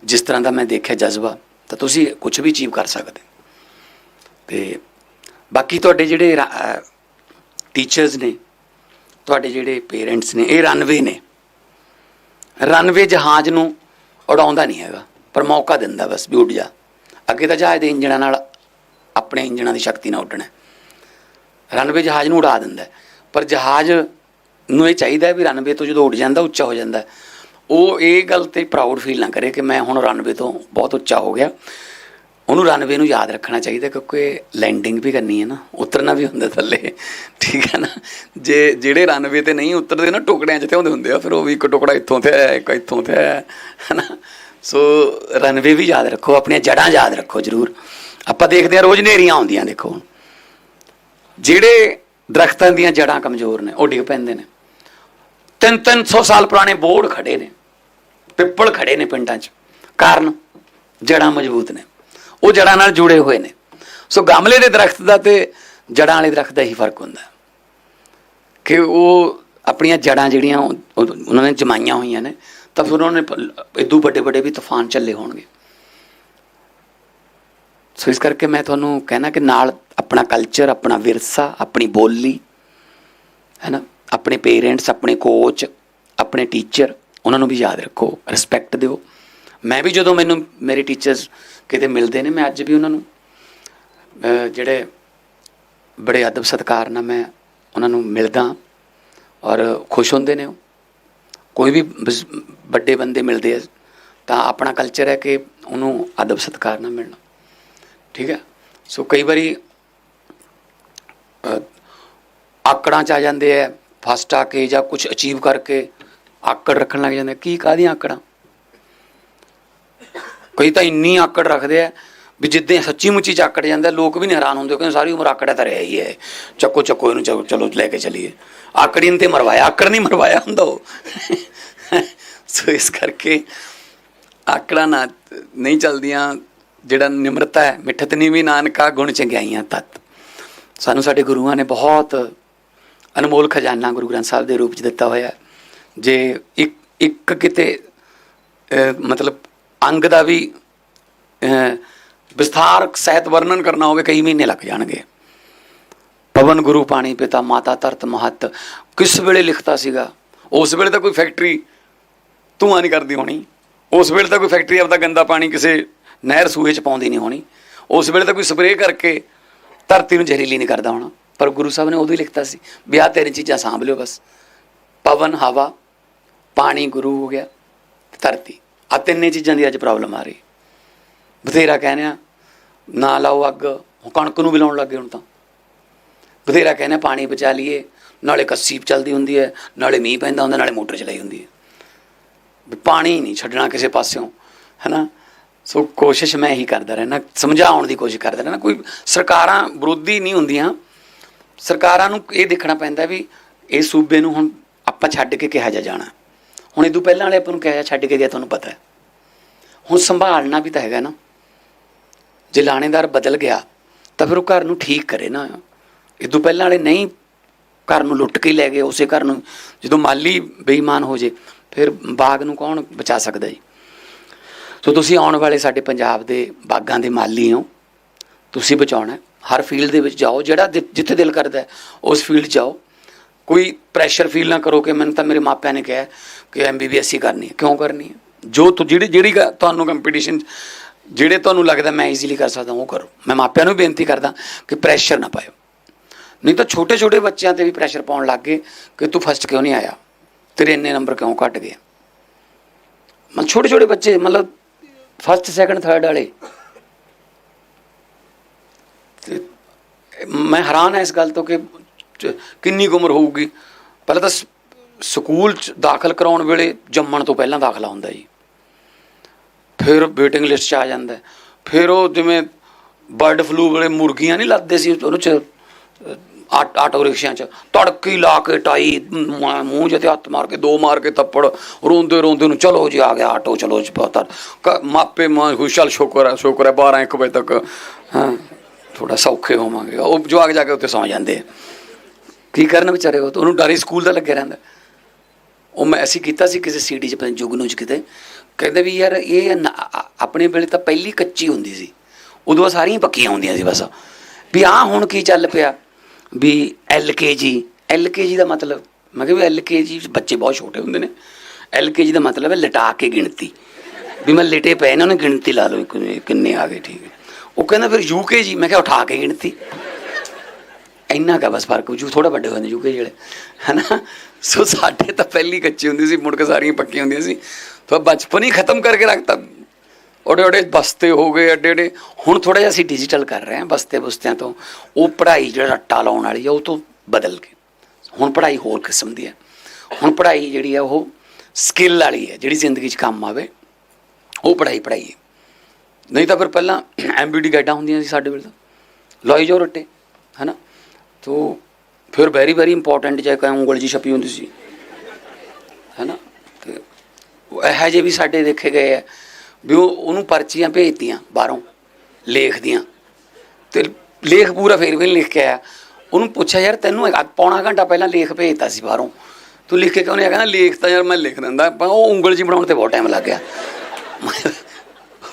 ਜਿਸ ਤਰ੍ਹਾਂ ਦਾ ਮੈਂ ਦੇਖਿਆ ਜਜ਼ਬਾ, ਤਾਂ ਤੁਸੀਂ ਕੁਝ ਵੀ ਅਚੀਵ ਕਰ ਸਕਦੇ। ਤੇ ਬਾਕੀ ਤੁਹਾਡੇ ਜਿਹੜੇ ਟੀਚਰਸ ਨੇ, ਤੁਹਾਡੇ ਜਿਹੜੇ ਪੇਰੈਂਟਸ ਨੇ, ਇਹ ਰਨਵੇ ਨੇ। ਰਨਵੇ ਜਹਾਜ਼ ਨੂੰ ਉਡਾਉਂਦਾ ਨਹੀਂ ਹੈਗਾ, ਪਰ ਮੌਕਾ ਦਿੰਦਾ ਬਸ ਵੀ ਉੱਡ ਜਾ। ਅੱਗੇ ਤਾਂ ਜਹਾਜ਼ ਦੇ ਇੰਜਣਾਂ ਨਾਲ ਆਪਣੇ ਇੰਜਣਾਂ ਦੀ ਸ਼ਕਤੀ ਨਾਲ ਉੱਡਣਾ। ਰਨਵੇ ਜਹਾਜ਼ ਨੂੰ ਉਡਾ ਦਿੰਦਾ ਪਰ ਜਹਾਜ਼ ਨੂੰ ਇਹ ਚਾਹੀਦਾ ਵੀ ਰਨਵੇ ਤੋਂ ਜਦੋਂ ਉੱਡ ਜਾਂਦਾ, ਉੱਚਾ ਹੋ ਜਾਂਦਾ। ਉਹ ਇਹ ਗੱਲ ਤੇ ਪ੍ਰਾਊਡ ਫੀਲ ਨਾ ਕਰੇ ਕਿ ਮੈਂ ਹੁਣ ਰਨਵੇ ਤੋਂ ਬਹੁਤ ਉੱਚਾ ਹੋ ਗਿਆ। ਉਹਨੂੰ ਰਨਵੇ ਨੂੰ ਯਾਦ ਰੱਖਣਾ ਚਾਹੀਦਾ ਕਿਉਂਕਿ ਲੈਂਡਿੰਗ ਵੀ ਕਰਨੀ ਹੈ ਨਾ, ਉਤਰਨਾ ਵੀ ਹੁੰਦਾ ਥੱਲੇ। ਠੀਕ ਹੈ ਨਾ? ਜੇ, ਜਿਹੜੇ ਰਨਵੇ ਤੇ ਨਹੀਂ ਉਤਰਦੇ ਨਾ, ਟੁਕੜਿਆਂ 'ਚ ਤੇ ਹੁੰਦੇ ਹੁੰਦੇ ਆ, ਫਿਰ ਉਹ ਵੀ ਇੱਕ ਟੁਕੜਾ ਇੱਥੋਂ ਤੇ ਹੈ, ਇੱਕ ਇੱਥੋਂ ਤੇ ਹੈ ਨਾ ਸੋ ਰਨਵੇ ਵੀ ਯਾਦ ਰੱਖੋ, ਆਪਣੀਆਂ ਜੜ੍ਹਾਂ ਯਾਦ ਰੱਖੋ ਜ਼ਰੂਰ। ਆਪਾਂ ਦੇਖਦੇ ਆ ਰੋਜ਼ ਨੇਰੀਆਂ ਆਉਂਦੀਆਂ ਦੇਖੋ ਹੁਣ। ਜਿਹੜੇ ਦਰਖਤਾਂ ਦੀਆਂ ਜੜ੍ਹਾਂ ਕਮਜ਼ੋਰ ਨੇ, ਉਹ ਡਿੱਗ ਪੈਂਦੇ ਨੇ। ਤਿੰਨ ਤਿੰਨ ਸੌ ਸਾਲ ਪੁਰਾਣੇ ਬੋਰਡ ਖੜੇ ਨੇ, ਪਿੱਪਲ ਖੜੇ ਨੇ ਪਿੰਡਾਂ 'ਚ। ਕਾਰਨ ਜੜ੍ਹਾਂ ਮਜ਼ਬੂਤ ਨੇ। ਉਹ ਜੜ੍ਹਾਂ ਨਾਲ ਜੁੜੇ ਹੋਏ ਨੇ। ਸੋ ਗਮਲੇ ਦੇ ਦਰਖਤ ਦਾ ਤੇ ਜੜ੍ਹਾਂ ਵਾਲੇ ਦਰਖਤ ਦਾ ਹੀ ਫ਼ਰਕ ਹੁੰਦਾ। ਕਿ ਉਹ ਆਪਣੀਆਂ ਜੜ੍ਹਾਂ ਜਿਹੜੀਆਂ ਉਹਨਾਂ ਨੇ ਜਮਾਈਆਂ ਹੋਈਆਂ ਨੇ, ਤਾਂ ਫਿਰ ਉਹਨਾਂ ਨੇ ਇਦੋਂ ਵੱਡੇ ਵੱਡੇ ਵੀ ਤੂਫਾਨ ਚੱਲੇ ਹੋਣਗੇ। ਸੋ ਇਸ ਕਰਕੇ ਮੈਂ ਤੁਹਾਨੂੰ ਕਹਿਣਾ ਕਿ ਨਾਲ ਆਪਣਾ ਕਲਚਰ ਆਪਣਾ ਵਿਰਸਾ, ਆਪਣੀ ਬੋਲੀ, ਹੈ ਨਾ? ਆਪਣੇ ਪੇਰੈਂਟਸ ਆਪਣੇ ਕੋਚ ਆਪਣੇ ਟੀਚਰ ਉਹਨਾਂ ਨੂੰ ਵੀ ਯਾਦ ਰੱਖੋ ਰਿਸਪੈਕਟ ਦਿਓ। ਮੈਂ ਵੀ ਜਦੋਂ ਮੈਨੂੰ ਮੇਰੇ ਟੀਚਰਸ ਕਿਤੇ ਮਿਲਦੇ ਨੇ, ਮੈਂ ਅੱਜ ਵੀ ਉਹਨਾਂ ਨੂੰ ਜਿਹੜੇ ਬੜੇ ਅਦਬ ਸਤਿਕਾਰ ਨਾਲ ਮੈਂ ਉਹਨਾਂ ਨੂੰ ਮਿਲਦਾ ਔਰ ਖੁਸ਼ ਹੁੰਦੇ ਨੇ ਉਹ। ਕੋਈ ਵੀ ਬਜ਼- ਵੱਡੇ ਬੰਦੇ ਮਿਲਦੇ ਆ, ਤਾਂ ਆਪਣਾ ਕਲਚਰ ਹੈ ਕਿ ਉਹਨੂੰ ਅਦਬ ਸਤਿਕਾਰ ਨਾਲ ਮਿਲਣਾ। ਠੀਕ ਹੈ? ਸੋ ਕਈ ਵਾਰੀ ਆਕੜਾਂ ਚ ਆ ਜਾਂਦੇ ਆ ਫਸਟ ਆ ਕੇ ਜਾਂ ਕੁਝ ਅਚੀਵ ਕਰਕੇ ਆਕੜ ਰੱਖਣ ਲੱਗ ਜਾਂਦੇ ਕੀ ਕਾਹਦੀਆਂ ਆਕੜਾਂ? ਕਈ ਤਾਂ ਇੰਨੀ ਆਕੜ ਰੱਖਦੇ ਆ ਵੀ ਜਿੱਦਾਂ ਸੱਚੀ ਮੁੱਚੀ ਚ ਆਕੜ ਜਾਂਦਾ, ਲੋਕ ਵੀ ਨਹੀਂ ਹੈਰਾਨ ਹੁੰਦੇ, ਕਹਿੰਦੇ ਸਾਰੀ ਉਮਰ ਆਕੜਿਆ ਤਾਂ ਰਿਹਾ ਹੀ ਹੈ। ਚੱਕੋ ਚੱਕੋ ਇਹਨੂੰ, ਚਲੋ ਚਲੋ ਲੈ ਕੇ ਚਲੀਏ। ਆਕੜੀ ਨੇ ਤੇ ਮਰਵਾਇਆ, ਆਕੜ ਨਹੀਂ ਮਰਵਾਇਆ ਹੁੰਦਾ ਉਹ। ਸੋ ਇਸ ਕਰਕੇ ਆਕੜਾਂ ਨਾ, ਨਹੀਂ ਚਲਦੀਆਂ, ਜਿਹੜਾ ਨਿਮਰਤਾ ਹੈ, ਮਿੱਠਤ ਨੀ ਵੀ ਨਾਨਕਾ ਗੁਣ ਚੰਗਿਆਈਆਂ ਤਤ। ਸਾਨੂੰ ਸਾਡੇ ਗੁਰੂਆਂ ਨੇ ਬਹੁਤ ਅਨਮੋਲ ਖਜ਼ਾਨਾ ਗੁਰੂ ਗ੍ਰੰਥ ਸਾਹਿਬ ਦੇ ਰੂਪ ਚ ਦਿੱਤਾ ਹੋਇਆ। ਜੇ ਇੱਕ ਇੱਕ ਕਿਤੇ ਮਤਲਬ ਅੰਗ ਦਾ ਵੀ ਵਿਸਥਾਰ ਸਹਿਤ ਵਰਣਨ ਕਰਨਾ ਹੋਵੇ, ਕਈ ਮਹੀਨੇ ਲੱਗ ਜਾਣਗੇ। ਪਵਨ ਗੁਰੂ ਪਾਣੀ ਪਿਤਾ, ਮਾਤਾ ਧਰਤ ਮਹਤ। ਕਿਸ ਵੇਲੇ ਲਿਖਤਾ ਸੀਗਾ? ਉਸ ਵੇਲੇ ਤਾਂ ਕੋਈ ਫੈਕਟਰੀ ਧੂਆਂ ਨਹੀਂ ਕਰਦੀ ਹੋਣੀ। ਉਸ ਵੇਲੇ ਤਾਂ ਕੋਈ ਫੈਕਟਰੀ ਆਪਦਾ ਗੰਦਾ ਪਾਣੀ ਕਿਸੇ ਨਹਿਰ ਸੂਏ ਚ ਪਾਉਂਦੀ ਨਹੀਂ ਹੋਣੀ। ਉਸ ਵੇਲੇ ਤਾਂ ਕੋਈ ਸਪਰੇਅ ਕਰਕੇ ਧਰਤੀ ਨੂੰ ਜ਼ਹਿਰੀਲੀ ਨਹੀਂ ਕਰਦਾ ਹੋਣਾ। ਪਰ ਗੁਰੂ ਸਾਹਿਬ ਨੇ ਉਦੋਂ ਹੀ ਲਿਖਤਾ ਸੀ ਵੀ ਆਹ ਤਿੰਨ ਚੀਜ਼ਾਂ ਸਾਂਭ ਲਿਓ ਬਸ। ਪਵਨ ਹਵਾ ਪਾਣੀ ਗੁਰੂ ਹੋ ਗਿਆ ਤੇ ਧਰਤੀ। ਆ ਤਿੰਨੇ ਚੀਜ਼ਾਂ ਦੀ ਅੱਜ ਪ੍ਰੋਬਲਮ ਆ ਰਹੀ। ਬਥੇਰਾ ਕਹਿੰਦੇ ਆ ਨਾ ਲਾਓ ਅੱਗ ਉਹ ਕਣਕ ਨੂੰ ਵੀ ਲਾਉਣ ਲੱਗੇ ਹੁਣ ਤਾਂ। ਬਥੇਰਾ ਕਹਿੰਦੇ ਆ, ਪਾਣੀ ਬਚਾ ਲਈਏ ਨਾਲੇ ਕੱਸੀ ਚੱਲਦੀ ਹੁੰਦੀ ਹੈ ਨਾਲੇ ਮੀਂਹ ਪੈਂਦਾ ਹੁੰਦਾ ਨਾਲੇ ਮੋਟਰ ਚਲਾਈ ਹੁੰਦੀ ਹੈ। ਵੀ ਪਾਣੀ ਨਹੀਂ ਛੱਡਣਾ ਕਿਸੇ ਪਾਸਿਓਂ ਹੈਨਾ? ਸੋ ਕੋਸ਼ਿਸ਼ ਮੈਂ ਇਹੀ ਕਰਦਾ ਰਹਿਣਾ ਸਮਝਾਉਣ ਦੀ ਕੋਸ਼ਿਸ਼ ਕਰਦਾ ਰਹਿਣਾ ਕੋਈ ਸਰਕਾਰਾਂ ਵਿਰੋਧੀ ਨਹੀਂ ਹੁੰਦੀਆਂ। ਸਰਕਾਰਾਂ ਨੂੰ ਇਹ ਦੇਖਣਾ ਪੈਂਦਾ ਵੀ ਇਹ ਸੂਬੇ ਨੂੰ ਹੁਣ ਆਪਾਂ ਛੱਡ ਕੇ ਕਿਹਾ ਜਾ ਜਾਣਾ। ਹੁਣ ਇਹ ਤੋਂ ਪਹਿਲਾਂ ਵਾਲੇ ਆਪਾਂ ਨੂੰ ਕਿਹਾ ਛੱਡ ਕੇ ਗਿਆ ਤੁਹਾਨੂੰ ਪਤਾ ਹੈ। ਹੁਣ ਸੰਭਾਲਣਾ ਵੀ ਤਾਂ ਹੈਗਾ ਨਾ। ਜੇ ਲਾਣੇਦਾਰ ਬਦਲ ਗਿਆ, ਤਾਂ ਫਿਰ ਉਹ ਘਰ ਨੂੰ ਠੀਕ ਕਰੇ ਨਾ। ਇਹ ਤੋਂ ਪਹਿਲਾਂ ਵਾਲੇ ਨਹੀਂ ਘਰ ਨੂੰ ਲੁੱਟ ਕੇ ਲੈ ਗਏ, ਉਸੇ ਘਰ ਨੂੰ ਜਦੋਂ ਮਾਲੀ ਬੇਈਮਾਨ ਹੋ ਜੇ, ਫਿਰ ਬਾਗ ਨੂੰ ਕੌਣ ਬਚਾ ਸਕਦਾ ਜੀ? ਸੋ ਤੁਸੀਂ ਆਉਣ ਵਾਲੇ ਸਾਡੇ ਪੰਜਾਬ ਦੇ ਬਾਗਾਂ ਦੇ ਮਾਲੀ ਹੋ। ਤੁਸੀਂ ਬਚਾਉਣਾ ਹਰ ਫੀਲਡ ਦੇ ਵਿੱਚ ਜਾਓ, ਜਿਹੜਾ ਜਿੱਥੇ ਦਿਲ ਕਰਦਾ ਉਸ ਫੀਲਡ ਜਾਓ। ਕੋਈ ਪ੍ਰੈਸ਼ਰ ਫੀਲ ਨਾ ਕਰੋ ਕਿ ਮੈਨੂੰ ਤਾਂ ਮੇਰੇ ਮਾਪਿਆਂ ਨੇ ਕਿਹਾ ਕਿ ਐਮਬੀਬੀਐਸ ਹੀ ਕਰਨੀ ਹੈ। ਕਿਉਂ ਕਰਨੀ ਹੈ? ਜੋ ਤੁ, ਜਿਹੜੀ ਜਿਹੜੀ ਗ- ਤੁਹਾਨੂੰ ਕੰਪੀਟੀਸ਼ਨ ਜਿਹੜੇ ਤੁਹਾਨੂੰ ਲੱਗਦਾ ਮੈਂ ਈਜ਼ੀਲੀ ਕਰ ਸਕਦਾ, ਉਹ ਕਰੋ। ਮੈਂ ਮਾਪਿਆਂ ਨੂੰ ਵੀ ਬੇਨਤੀ ਕਰਦਾ ਕਿ ਪ੍ਰੈਸ਼ਰ ਨਾ ਪਾਇਓ। ਨਹੀਂ ਤਾਂ ਛੋਟੇ ਛੋਟੇ ਬੱਚਿਆਂ ਤੇ ਵੀ ਪ੍ਰੈਸ਼ਰ ਪਾਉਣ ਲੱਗ ਗਏ ਕਿ ਤੂੰ ਫਸਟ ਕਿਉਂ ਨਹੀਂ ਆਇਆ? ਤੇਰੇ ਇੰਨੇ ਨੰਬਰ ਕਿਉਂ ਘਟ ਗਏ? ਮਤਲਬ ਛੋਟੇ ਛੋਟੇ ਬੱਚੇ, ਮਤਲਬ ਫਸਟ ਸੈਕੰਡ ਥਰਡ ਵਾਲੇ ਮੈਂ ਹੈਰਾਨ ਹਾਂ ਇਸ ਗੱਲ ਤੋਂ ਕਿ ਕਿੰਨੀ ਕੁ ਉਮਰ ਹੋਊਗੀ। ਪਹਿਲਾਂ ਤਾਂ ਸ- ਸਕੂਲ ਚ ਦਾਖਲ ਕਰਾਉਣ ਵੇਲੇ ਜੰਮਣ ਤੋਂ ਪਹਿਲਾਂ ਦਾਖਲਾ ਹੁੰਦਾ ਜੀ। ਫਿਰ ਵੇਟਿੰਗ ਲਿਸਟ 'ਚ ਆ ਜਾਂਦਾ ਫਿਰ ਉਹ ਜਿਵੇਂ ਬਰਡ ਫਲੂ ਵੇਲੇ ਮੁਰਗੀਆਂ ਨਹੀਂ ਲੱਦਦੇ ਸੀ ਉਹਨੂੰ ਚ ਅਹ, ਆਟੋ ਰਿਕਸ਼ਿਆਂ 'ਚ। ਤੜਕੀ ਲਾ ਕੇ ਟਾਈ ਮ- ਮੂੰਹ ਜਿਹੇ ਤੇ ਹੱਥ ਮਾਰ ਕੇ ਦੋ ਮਾਰ ਕੇ ਥੱਪੜ ਰੋਂਦੇ ਰੋਂਦੇ ਨੂੰ ਚਲੋ ਜੀ ਆ ਗਿਆ ਆਟੋ ਚਲੋ ਜੀ ਪਤਾ ਕ- ਮਾਪੇ ਮਾਂ ਹੁਸ਼ਲ ਸ਼ੁਕਰ ਹੈ ਸ਼ੁਕਰ ਹੈ 12 1 ਵਜੇ ਤੱਕ। ਹਾਂ। ਥੋੜਾ ਸੌਖੇ ਹੋਵਾਂਗੇ। ਉਹ ਜਵਾਕ ਜਾ ਕੇ ਉੱਤੇ ਸੌ ਜਾਂਦੇ ਆ। ਕੀ ਕਰਨ ਵਿਚਾਰੇ ਉਹ? ਤਾਂ ਉਹਨੂੰ ਡਰ ਹੀ ਸਕੂਲ ਦਾ ਲੱਗਿਆ ਰਹਿੰਦਾ। ਉਹ ਮੈਂ ਅਸੀਂ ਕੀਤਾ ਸੀ ਕਿਸੇ ਸੀਡੀ ਚ, ਪਤਾ ਜੁਗਨੂ ਚ ਕਿਤੇ। ਕਹਿੰਦੇ ਵੀ ਯਾਰ ਇਹ ਨਾ- ਆਪਣੇ ਵੇਲੇ ਤਾਂ ਪਹਿਲੀ ਕੱਚੀ ਹੁੰਦੀ ਸੀ। ਉਦੋਂ ਬਾਅਦ ਸਾਰੀਆਂ ਪੱਕੀਆਂ ਹੁੰਦੀਆਂ ਸੀ ਬਸ। ਵੀ ਆ ਹੁਣ ਕੀ ਚੱਲ ਪਿਆ? ਵੀ ਐਲਕੇਜੀ ਐਲਕੇਜੀ ਦਾ ਮਤਲਬ, ਮੈਂ ਕਿਹਾ ਵੀ ਐਲਕੇਜੀ ਬੱਚੇ ਬਹੁਤ ਛੋਟੇ ਹੁੰਦੇ ਨੇ। ਐਲਕੇਜੀ ਦਾ ਮਤਲਬ ਹੈ ਲਟਾ ਕੇ ਗਿਣਤੀ। ਵੀ ਮੈਂ ਲਿਟੇ ਪਏ ਨੇ, ਉਹਨੇ ਗਿਣਤੀ ਲਾ ਲਓ ਕਿੰਨੇ ਆ ਗਏ, ਠੀਕ ਹੈ। ਉਹ ਕਹਿੰਦਾ ਫਿਰ ਯੂਕੇਜੀ ਮੈਂ ਕਿਹਾ ਉਠਾ ਕੇ ਗਿਣਤੀ। ਇੰਨਾ ਕਾ ਬਸ ਫ਼ਰਕ, ਜੂ ਥੋੜਾ ਵੱਡੇ ਹੁੰਦੇ ਜੂਕੇ ਜਿਹੜੇ। ਹਨਾ? ਸੋ ਸਾਡੇ ਤਾਂ ਪਹਿਲੀ ਕੱਚੀ ਹੁੰਦੀ ਸੀ, ਮੁੜ ਕੇ ਸਾਰੀਆਂ ਪੱਕੀਆਂ ਹੁੰਦੀਆਂ ਸੀ। ਤਾਂ ਬਚਪਨ ਹੀ ਖਤਮ ਕਰਕੇ ਰੱਖਤਾ। ਓਡੇ ਓਡੇ ਬਸਤੇ ਹੋ ਗਏ ਅੱਡੇ ਅੱਡੇ ਹੁਣ ਥੋੜਾ ਜਿਹਾ ਅਸੀਂ ਡਿਜੀਟਲ ਕਰ ਰਹੇ ਹਾਂ ਬਸਤੇ ਬੁਸਤਿਆਂ ਤੋਂ। ਉਹ ਪੜ੍ਹਾਈ ਜਿਹੜਾ ਰੱਟਾ ਲਾਉਣ ਵਾਲੀ ਆ, ਉਹ ਤੋਂ ਬਦਲ ਕੇ। ਹੁਣ ਪੜ੍ਹਾਈ ਹੋਰ ਕਿਸਮ ਦੀ ਹੈ ਹੁਣ ਪੜ੍ਹਾਈ ਜਿਹੜੀ ਆ, ਉਹ ਸਕਿੱਲ ਵਾਲੀ ਹੈ ਜਿਹੜੀ ਜ਼ਿੰਦਗੀ 'ਚ ਕੰਮ ਆਵੇ, ਉਹ ਪੜ੍ਹਾਈ ਪੜ੍ਹਾਈ ਹੈ ਨਹੀਂ ਤਾਂ ਫਿਰ ਪਹਿਲਾਂ ਐਮਬੀਡੀ ਗਾਈਡਾਂ ਹੁੰਦੀਆਂ ਸੀ ਸਾਡੇ ਵੇਲੇ ਤਾਂ। ਲੋਈ ਜੋ ਰੱਟੇ, ਹਨਾ? ਤੋ ਫਿਰ ਵੈਰੀ ਵੈਰੀ ਇੰਪੋਰਟੈਂਟ ਜੇ ਕੋਈ ਉਂਗਲ ਜੀ ਛਪੀ ਹੁੰਦੀ ਸੀ। ਹਨਾ? ਤੇ ਉਹ ਇਹੋ ਜਿਹੇ ਵੀ ਸਾਡੇ ਦੇਖੇ ਗਏ ਆ ਵੀ ਉਹਨੂੰ ਪਰਚੀਆਂ ਭੇਜਤੀਆਂ ਬਾਹਰੋਂ, ਲੇਖ ਦੀਆਂ। ਤੇ ਲੇਖ ਪੂਰਾ ਫੇਰ ਵੀ ਲਿਖ ਕੇ ਆਇਆ। ਉਹਨੂੰ ਪੁੱਛਿਆ, ਯਾਰ ਤੈਨੂੰ ਪੌਣਾ ਘੰਟਾ ਪਹਿਲਾਂ ਲੇਖ ਭੇਜਤਾ ਸੀ ਬਾਹਰੋਂ। ਤੂੰ ਲਿਖ ਕੇ ਕਿਉਂ ਨਹੀਂ ਆਇਆ? ਕਹਿੰਦਾ, ਲੇਖ ਤਾਂ ਯਾਰ ਮੈਂ ਲਿਖ ਦਿੰਦਾ। ਪਰ ਉਹ ਉਂਗਲ ਜੀ ਬਣਾਉਣ ਤੇ ਬਹੁਤ ਟਾਈਮ ਲੱਗ ਗਿਆ।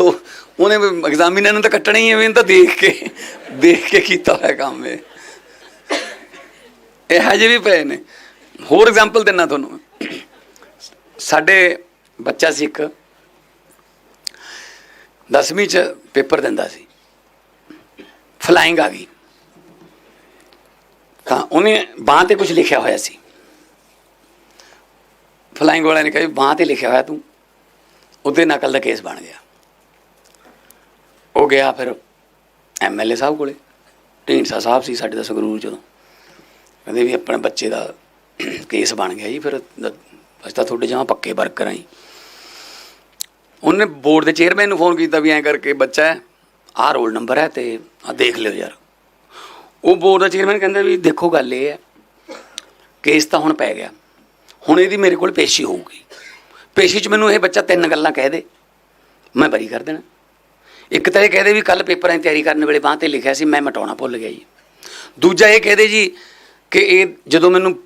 ਉਹ- ਉਹਨੇ ਐਗਜ਼ਾਮੀਨਰ ਨੂੰ ਤਾਂ ਕੱਟਣਾ ਹੀ ਹੈ ਵੀ ਤਾਂ ਦੇਖ ਕੇ ਦੇਖ ਕੇ ਕੀਤਾ ਹੋਇਆ ਕੰਮ ਇਹ। ਇਹ ਹਜੇ ਵੀ ਪਏ ਨੇ। ਹੋਰ ਐਗਜ਼ਾਮਪਲ ਦਿੰਨਾ ਤੁਹਾਨੂੰ ਸਾਡੇ ਬੱਚਾ ਸੀ ਇੱਕ 10ਵੀਂ ਚ ਪੇਪਰ ਦਿੰਦਾ ਸੀ। ਫਲਾਈਂਗ ਆ ਗਈ। ਤਾਂ ਉਹਨੇ ਬਾਂਹ ਤੇ ਕੁਝ ਲਿਖਿਆ ਹੋਇਆ ਸੀ। ਫਲਾਈਂਗ ਵਾਲਿਆਂ ਨੇ ਕਿਹਾ ਵੀ ਬਾਂਹ ਤੇ ਲਿਖਿਆ ਹੋਇਆ ਤੂੰ। ਉਹਦੇ ਨਕਲ ਦਾ ਕੇਸ ਬਣ ਗਿਆ। ਉਹ ਗਿਆ ਫਿਰ ਐਮਐਲਏ ਸਾਹਿਬ ਕੋਲੇ। ਢੀਂਡਸਾ ਸਾਹਿਬ ਸੀ ਸਾਡੇ ਦਾ ਸੰਗਰੂਰ ਜਦੋਂ ਕਹਿੰਦੇ ਵੀ ਆਪਣੇ ਬੱਚੇ ਦਾ ਕੇਸ ਬਣ ਗਿਆ ਜੀ, ਫਿਰ ਅਸੀਂ ਤਾਂ ਤੁਹਾਡੇ ਜਮਾਂ ਪੱਕੇ ਵਰਕਰ ਆਂ ਜੀ। ਉਹਨੇ ਬੋਰਡ ਦੇ ਚੇਅਰਮੈਨ ਨੂੰ ਫੋਨ ਕੀਤਾ ਵੀ ਐਂ ਕਰਕੇ ਬੱਚਾ ਹੈ, ਆਹ ਰੋਲ ਨੰਬਰ ਹੈ ਤੇ ਆ ਦੇਖ ਲਿਓ ਯਾਰ। ਉਹ ਬੋਰਡ ਦਾ ਚੇਅਰਮੈਨ ਕਹਿੰਦਾ ਵੀ ਦੇਖੋ ਗੱਲ ਇਹ ਹੈ, ਕੇਸ ਤਾਂ ਹੁਣ ਪੈ ਗਿਆ। ਹੁਣ ਇਹਦੀ ਮੇਰੇ ਕੋਲ ਪੇਸ਼ੀ ਹੋਊਗੀ। ਪੇਸ਼ੀ 'ਚ ਮੈਨੂੰ ਇਹ ਬੱਚਾ ਤਿੰਨ ਗੱਲਾਂ ਕਹਿ ਦੇ। ਮੈਂ ਬਰੀ ਕਰ ਦੇਣਾ। ਇੱਕ ਤਾਂ ਇਹ ਕਹਦੇ ਵੀ ਕੱਲ ਪੇਪਰਾਂ ਦੀ ਤਿਆਰੀ ਕਰਨ ਵੇਲੇ ਬਾਂਹ ਤੇ ਲਿਖਿਆ ਸੀ, ਮੈਂ ਮਟਾਉਣਾ ਭੁੱਲ ਗਿਆ ਜੀ। ਦੂਜਾ ਇਹ ਕਹਦੇ ਜੀ ਕਿ ਇਹ ਜਦੋਂ ਮੈਨੂੰ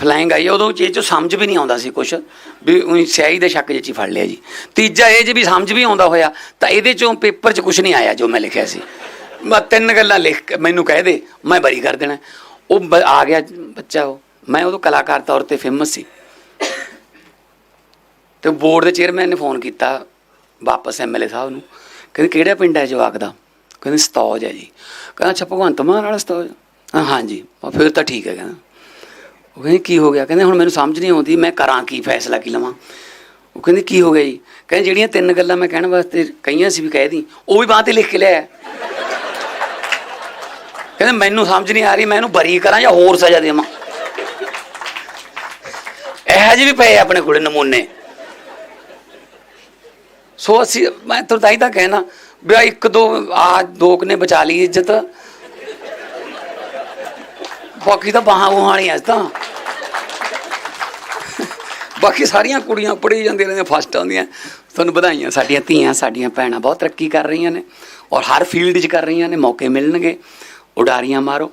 ਫਲਾਇੰਗ ਆਈ ਉਦੋਂ ਇਹ ਚੋਂ ਸਮਝ ਵੀ ਨਹੀਂ ਆਉਂਦਾ ਸੀ ਕੁਝ ਵੀ ਉਹੀ ਸਿਆਹੀ ਦੇ ਸ਼ੱਕ ਜਿਹੀ ਫੜ ਲਿਆ ਜੀ। ਤੀਜਾ ਇਹ ਜੇ ਵੀ ਸਮਝ ਵੀ ਆਉਂਦਾ ਹੋਇਆ, ਤਾਂ ਇਹਦੇ ਚੋਂ ਪੇਪਰ 'ਚ ਕੁਝ ਨਹੀਂ ਆਇਆ ਜੋ ਮੈਂ ਲਿਖਿਆ ਸੀ। ਮੈਂ ਤਿੰਨ ਗੱਲਾਂ ਲਿਖ ਮੈਨੂੰ ਕਹਿ ਦੇ, ਮੈਂ ਬਰੀ ਕਰ ਦੇਣਾ। ਉਹ ਬ- ਆ ਗਿਆ ਬੱਚਾ ਉਹ, ਮੈਂ ਉਦੋਂ ਕਲਾਕਾਰ ਤੌਰ ਤੇ ਫੇਮਸ ਸੀ। ਤੇ ਬੋਰਡ ਦੇ ਚੇਅਰਮੈਨ ਨੇ ਫੋਨ ਕੀਤਾ ਵਾਪਸ ਐਮਐਲਏ ਸਾਹਿਬ ਨੂੰ। ਕਹਿੰਦੇ ਕਿਹੜਾ ਪਿੰਡ ਹੈ ਜਵਾਕ ਦਾ? ਕਹਿੰਦੇ ਸਤੌਜ ਹੈ ਜੀ। ਕਹਿੰਦਾ ਅੱਛਾ, ਭਗਵੰਤ ਮਾਨ ਵਾਲਾ ਸਤੌਜ? ਹਾਂ ਹਾਂਜੀ ਉਹ ਫਿਰ ਤਾਂ ਠੀਕ ਹੈ ਕਹਿੰਦਾ। ਉਹ ਕਹਿੰਦੇ ਕੀ ਹੋ ਗਿਆ? ਕਹਿੰਦੇ ਹੁਣ ਮੈਨੂੰ ਸਮਝ ਨਹੀਂ ਆਉਂਦੀ, ਮੈਂ ਕਰਾਂ ਕੀ ਫੈਸਲਾ ਕੀ ਲਵਾਂ? ਉਹ ਕਹਿੰਦੇ ਕੀ ਹੋ ਗਿਆ ਜੀ? ਕਹਿੰਦੇ ਜਿਹੜੀਆਂ ਤਿੰਨ ਗੱਲਾਂ ਮੈਂ ਕਹਿਣ ਵਾਸਤੇ ਕਹੀਆਂ ਸੀ ਵੀ ਕਹਿ ਦੀ, ਉਹ ਵੀ ਬਾਂਹ ਤੇ ਲਿਖ ਕੇ ਲਿਆ ਕਹਿੰਦੇ ਮੈਨੂੰ ਸਮਝ ਨਹੀਂ ਆ ਰਹੀ, ਮੈਂ ਇਹਨੂੰ ਬਰੀ ਕਰਾਂ ਜਾਂ ਹੋਰ ਸਜ਼ਾ ਦੇਵਾਂ? ਇਹੋ ਜਿਹੇ ਵੀ ਪਏ ਆਪਣੇ ਕੋਲੇ ਨਮੂਨੇ। ਸੋ ਅਸੀਂ, ਮੈਂ ਤੁਹਾਨੂੰ ਤਾਂ ਹੀ ਤਾਂ ਕਹਿਣਾ, ਵੀ ਆਹ ਇੱਕ ਦੋ ਆ ਦੋ ਕੁ ਨੇ ਬਚਾ ਲਈ ਇੱਜ਼ਤ। ਬਾਕੀ ਤਾਂ ਬਾਹਾਂ ਬੂਹਾਂ ਵਾਲੀਆਂ ਇਸ ਤਾਂ। ਬਾਕੀ ਸਾਰੀਆਂ ਕੁੜੀਆਂ ਪੜ੍ਹੀ ਜਾਂਦੀਆਂ ਰਹਿੰਦੀਆਂ ਫਸਟ ਆਉਂਦੀਆਂ। ਤੁਹਾਨੂੰ ਵਧਾਈਆਂ, ਸਾਡੀਆਂ ਧੀਆਂ, ਸਾਡੀਆਂ ਭੈਣਾਂ ਬਹੁਤ ਤਰੱਕੀ ਕਰ ਰਹੀਆਂ ਨੇ। ਔਰ ਹਰ ਫੀਲਡ 'ਚ ਕਰ ਰਹੀਆਂ ਨੇ, ਮੌਕੇ ਮਿਲਣਗੇ। ਉਡਾਰੀਆਂ ਮਾਰੋ,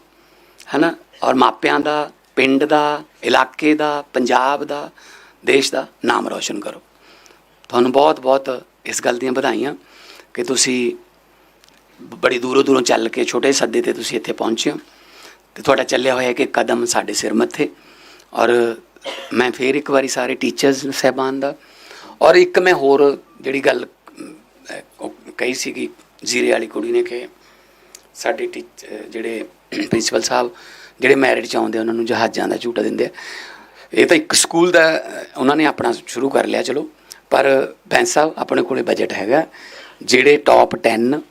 ਹੈਨਾ? ਔਰ ਮਾਪਿਆਂ ਦਾ, ਪਿੰਡ ਦਾ, ਇਲਾਕੇ ਦਾ, ਪੰਜਾਬ ਦਾ, ਦੇਸ਼ ਦਾ ਨਾਮ ਰੌਸ਼ਨ ਕਰੋ। ਤੁਹਾਨੂੰ ਬਹੁਤ ਬਹੁਤ ਇਸ ਗੱਲ ਦੀਆਂ ਵਧਾਈਆਂ ਕਿ ਤੁਸੀਂ ਬੜੀ ਦੂਰੋਂ ਦੂਰੋਂ ਚੱਲ ਕੇ ਛੋਟੇ ਸੱਦੇ ਤੇ ਤੁਸੀਂ ਇੱਥੇ ਪਹੁੰਚੇ ਹੋ ਤੇ ਤੁਹਾਡਾ ਚੱਲਿਆ ਹੋਇਆ ਕਿ ਕਦਮ ਸਾਡੇ ਸਿਰ ਮੱਥੇ ਔਰ ਮੈਂ ਫੇਰ ਇੱਕ ਵਾਰੀ ਸਾਰੇ ਟੀਚਰਸ ਸਹਿਬਾਨ ਦਾ ਔਰ ਇੱਕ ਮੈਂ ਹੋਰ ਜਿਹੜੀ ਗੱਲ ਉਹ ਕਹੀ ਸੀਗੀ ਜ਼ੀਰੇ ਵਾਲੀ ਕੁੜੀ ਨੇ ਕਿ ਸਾਡੇ ਟੀਚ ਜਿਹੜੇ ਪ੍ਰਿੰਸੀਪਲ ਸਾਹਿਬ ਜਿਹੜੇ ਮੈਰਿਟ ਚ ਆਉਂਦੇ ਆ, ਉਹਨਾਂ ਨੂੰ ਜਹਾਜ਼ਾਂ ਦਾ ਝੂਟਾ ਦਿੰਦੇ ਆ। ਇਹ ਤਾਂ ਇੱਕ ਸਕੂਲ ਦਾ ਉਹਨਾਂ ਨੇ ਆਪਣਾ ਸ਼ੁਰੂ ਕਰ ਲਿਆ ਚਲੋ। ਪਰ ਬੈਂਸ ਸਾਹਿਬ, ਆਪਣੇ ਕੋਲੇ ਬਜਟ ਹੈਗਾ। ਜਿਹੜੇ ਟੌਪ 10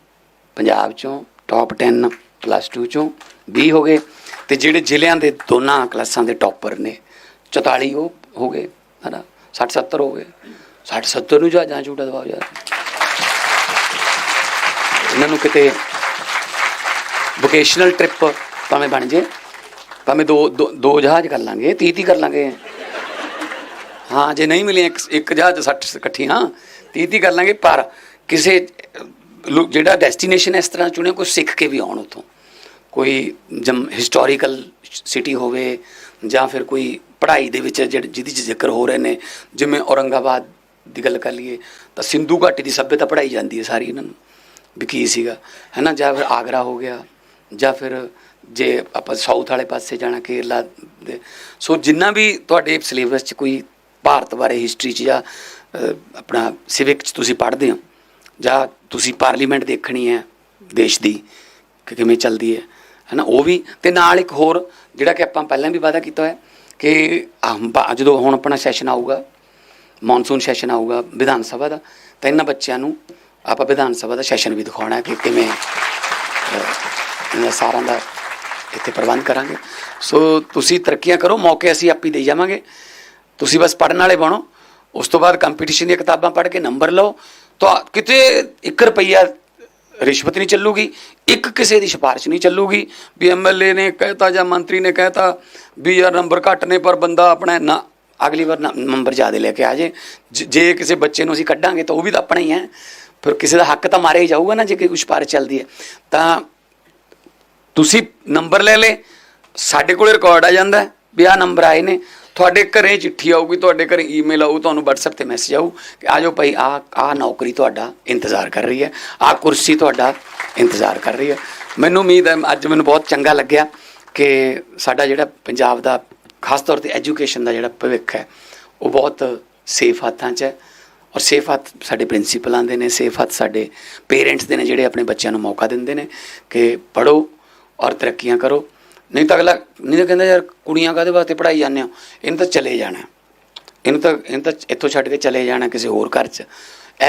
ਪੰਜਾਬ ਚੋਂ ਟੌਪ 10 ਪਲੱਸ 2 ਚੋਂ 20 ਹੋ ਗਏ ਤੇ ਜਿਹੜੇ ਜ਼ਿਲ੍ਹਿਆਂ ਦੇ ਦੋਨਾਂ ਕਲਾਸਾਂ ਦੇ ਟੌਪਰ ਨੇ 44 ਉਹ ਹੋ ਗਏ, ਹਨਾ? 60 70 ਹੋ ਗਏ। 60 70 ਨੂੰ ਜਹਾਜ਼ਾਂ ਝੂਟਾ ਦਵਾਓ ਯਾਰ ਇਹਨਾਂ ਨੂੰ ਕਿਤੇ ਵੋਕੇਸ਼ਨਲ ਟ੍ਰਿਪ ਭਾਵੇਂ ਬਣ ਜੇ, ਭਾਵੇਂ ਦੋ, ਦੋ- ਦੋ ਜਹਾਜ਼ ਕਰ ਲਾਂਗੇ 30 30 ਕਰ ਲਾਂਗੇ। ਹਾਂ, ਜੇ ਨਹੀਂ ਮਿਲੀਆਂ ਇੱਕ ਇੱਕ ਜਹਾਜ਼ 60 ਇਕੱਠੀਆਂ 30 30 ਕਰ ਲਾਂਗੇ, ਪਰ ਕਿਸੇ, ਲੋ- ਜਿਹੜਾ ਡੈਸਟੀਨੇਸ਼ਨ ਇਸ ਤਰ੍ਹਾਂ ਚੁਣਿਆ, ਕੋਈ ਸਿੱਖ ਕੇ ਵੀ ਆਉਣ ਉਥੋਂ। ਕੋਈ ਜਮ ਹਿਸਟੋਰੀਕਲ ਸਿਟੀ ਹੋਵੇ, ਜਾਂ ਫਿਰ ਕੋਈ ਪੜ੍ਹਾਈ ਦੇ ਵਿੱਚ ਜਿਹੜੇ, ਜਿਹਦੀ 'ਚ ਜ਼ਿਕਰ ਹੋ ਰਹੇ ਨੇ, ਜਿਵੇਂ ਔਰੰਗਾਬਾਦ ਦੀ ਗੱਲ ਕਰ ਲਈਏ, ਤਾਂ ਸਿੰਧੂ ਘਾਟੀ ਦੀ ਸਭਿਅਤਾ ਪੜ੍ਹਾਈ ਜਾਂਦੀ ਹੈ ਸਾਰੀ ਇਹਨਾਂ ਨੂੰ, ਵੀ ਕੀ ਸੀਗਾ ਹੈ ਨਾ ਜਾਂ ਫਿਰ ਆਗਰਾ ਹੋ ਗਿਆ, ਜਾਂ ਫਿਰ ਜੇ ਆਪਾਂ ਸਾਊਥ ਵਾਲੇ ਪਾਸੇ ਜਾਣਾ, ਕੇਰਲਾ ਦੇ, ਸੋ ਜਿੰਨਾ ਵੀ ਤੁਹਾਡੇ ਸਿਲੇਬਸ 'ਚ ਕੋਈ ਭਾਰਤ ਬਾਰੇ ਹਿਸਟਰੀ 'ਚ ਜਾਂ ਆਪਣਾ ਸਿਵਿਕ 'ਚ ਤੁਸੀਂ ਪੜ੍ਹਦੇ ਹੋ, ਜਾਂ ਤੁਸੀਂ ਪਾਰਲੀਮੈਂਟ ਦੇਖਣੀ ਹੈ ਦੇਸ਼ ਦੀ ਕਿ ਕਿਵੇਂ ਚੱਲਦੀ ਹੈ ਹੈ ਨਾ ਉਹ ਵੀ, ਤੇ ਨਾਲ ਇੱਕ ਹੋਰ ਜਿਹੜਾ ਕਿ ਆਪਾਂ ਪਹਿਲਾਂ ਵੀ ਵਾਅਦਾ ਕੀਤਾ ਹੋਇਆ ਕਿ ਜਦੋਂ ਹੁਣ ਆਪਣਾ ਸੈਸ਼ਨ ਆਊਗਾ ਮੌਨਸੂਨ ਸੈਸ਼ਨ ਆਊਗਾ ਵਿਧਾਨ ਸਭਾ ਦਾ, ਤਾਂ ਇਹਨਾਂ ਬੱਚਿਆਂ ਨੂੰ ਆਪਾਂ ਵਿਧਾਨ ਸਭਾ ਦਾ ਸੈਸ਼ਨ ਵੀ ਦਿਖਾਉਣਾ ਕਿ ਕਿਵੇਂ ਇਹਨਾਂ ਸਾਰਿਆਂ ਦਾ ਇੱਥੇ ਪ੍ਰਬੰਧ ਕਰਾਂਗੇ। ਸੋ ਤੁਸੀਂ ਤਰੱਕੀਆਂ ਕਰੋ, ਮੌਕੇ ਅਸੀਂ ਆਪੀ ਦੇਈ ਜਾਵਾਂਗੇ। ਤੁਸੀਂ ਬਸ ਪੜਨ ਵਾਲੇ ਬਣੋ। ਉਸ ਤੋਂ ਬਾਅਦ ਕੰਪੀਟੀਸ਼ਨ ਦੀਆਂ ਕਿਤਾਬਾਂ ਪੜ੍ਹ ਕੇ ਨੰਬਰ ਲਓ। ਤਾਂ ਕਿਤੇ 1 ਰੁਪਈਆ ਰਿਸ਼ਵਤ ਨਹੀਂ ਚੱਲੂਗੀ, ਇੱਕ ਕਿਸੇ ਦੀ ਸਿਫਾਰਿਸ਼ ਨਹੀਂ ਚੱਲੂਗੀ। ਵੀ ਐਮਐਲਏ ਨੇ ਕਹਿਤਾ ਜਾਂ ਮੰਤਰੀ ਨੇ ਕਹਿਤਾ ਵੀ ਯਾਰ ਨੰਬਰ ਘੱਟ ਨੇ, ਪਰ ਬੰਦਾ ਆਪਣਾ ਨਾ, ਅਗਲੀ ਵਾਰ ਨੰਬਰ ਜ਼ਿਆਦਾ ਲੈ ਕੇ ਆ ਜੇ। ਜ- ਜੇ ਕਿਸੇ ਬੱਚੇ ਨੂੰ ਅਸੀਂ ਕੱਢਾਂਗੇ ਤਾਂ ਉਹ ਵੀ ਤਾਂ ਆਪਣਾ ਹੀ ਹੈ। ਫਿਰ ਕਿਸੇ ਦਾ ਹੱਕ ਤਾਂ ਮਾਰਿਆ ਹੀ ਜਾਊਗਾ ਨਾ ਜੇ ਕੋਈ ਸਿਫਾਰਿਸ਼ ਚੱਲਦੀ ਹੈ। ਤਾਂ ਤੁਸੀਂ ਨੰਬਰ ਲੈ ਲੇ ਸਾਡੇ ਕੋਲੇ ਰਿਕਾਰਡ ਆ ਜਾਂਦਾ ਹੈ ਵੀ ਆਹ ਨੰਬਰ ਆਏ ਨੇ। ਤੁਹਾਡੇ ਘਰੇ ਚਿੱਠੀ ਆਊਗੀ, ਤੁਹਾਡੇ ਘਰੇ ਈਮੇਲ ਆਊ, ਤੁਹਾਨੂੰ WhatsApp ਤੇ ਮੈਸੇਜ ਆਊ ਕਿ ਆਜੋ ਭਾਈ, ਆ ਆ ਨੌਕਰੀ ਤੁਹਾਡਾ ਇੰਤਜ਼ਾਰ ਕਰ ਰਹੀ ਹੈ, ਆ ਕੁਰਸੀ ਤੁਹਾਡਾ ਇੰਤਜ਼ਾਰ ਕਰ ਰਹੀ ਹੈ। ਮੈਨੂੰ ਉਮੀਦ ਹੈ, ਅੱਜ ਮੈਨੂੰ ਬਹੁਤ ਚੰਗਾ ਲੱਗਿਆ ਕਿ ਸਾਡਾ ਜਿਹੜਾ ਪੰਜਾਬ ਦਾ, ਖਾਸ ਤੌਰ ਤੇ ਐਜੂਕੇਸ਼ਨ ਦਾ ਜਿਹੜਾ ਭਵਿੱਖ ਹੈ, ਉਹ ਬਹੁਤ ਸੇਫ ਹੱਥਾਂ 'ਚ ਹੈ ਔਰ ਸੇਫ ਹੱਥ ਸਾਡੇ ਪ੍ਰਿੰਸੀਪਲਾਂ ਦੇ ਨੇ ਸੇਫ ਹੱਥ ਸਾਡੇ ਪੇਰੈਂਟਸ ਦੇ ਨੇ, ਜਿਹੜੇ ਆਪਣੇ ਬੱਚਿਆਂ ਨੂੰ ਮੌਕਾ ਦਿੰਦੇ ਨੇ ਕਿ ਪੜੋ ਔਰ ਤਰੱਕੀਆਂ ਕਰੋ। ਨਹੀਂ ਤਾਂ ਅਗਲਾ ਨਹੀਂ ਤਾਂ ਕਹਿੰਦਾ ਯਾਰ ਕੁੜੀਆਂ ਕਾਹਦੇ ਵਾਸਤੇ ਪੜਾਈ ਜਾਂਦੇ ਹੋ? ਇਹਨੂੰ ਤਾਂ ਚਲੇ ਜਾਣਾ। ਇਹਨੂੰ ਤਾਂ ਇਹਨੂੰ ਤਾਂ ਇੱਥੋਂ ਛੱਡ ਕੇ ਚਲੇ ਜਾਣਾ ਕਿਸੇ ਹੋਰ ਘਰ 'ਚ।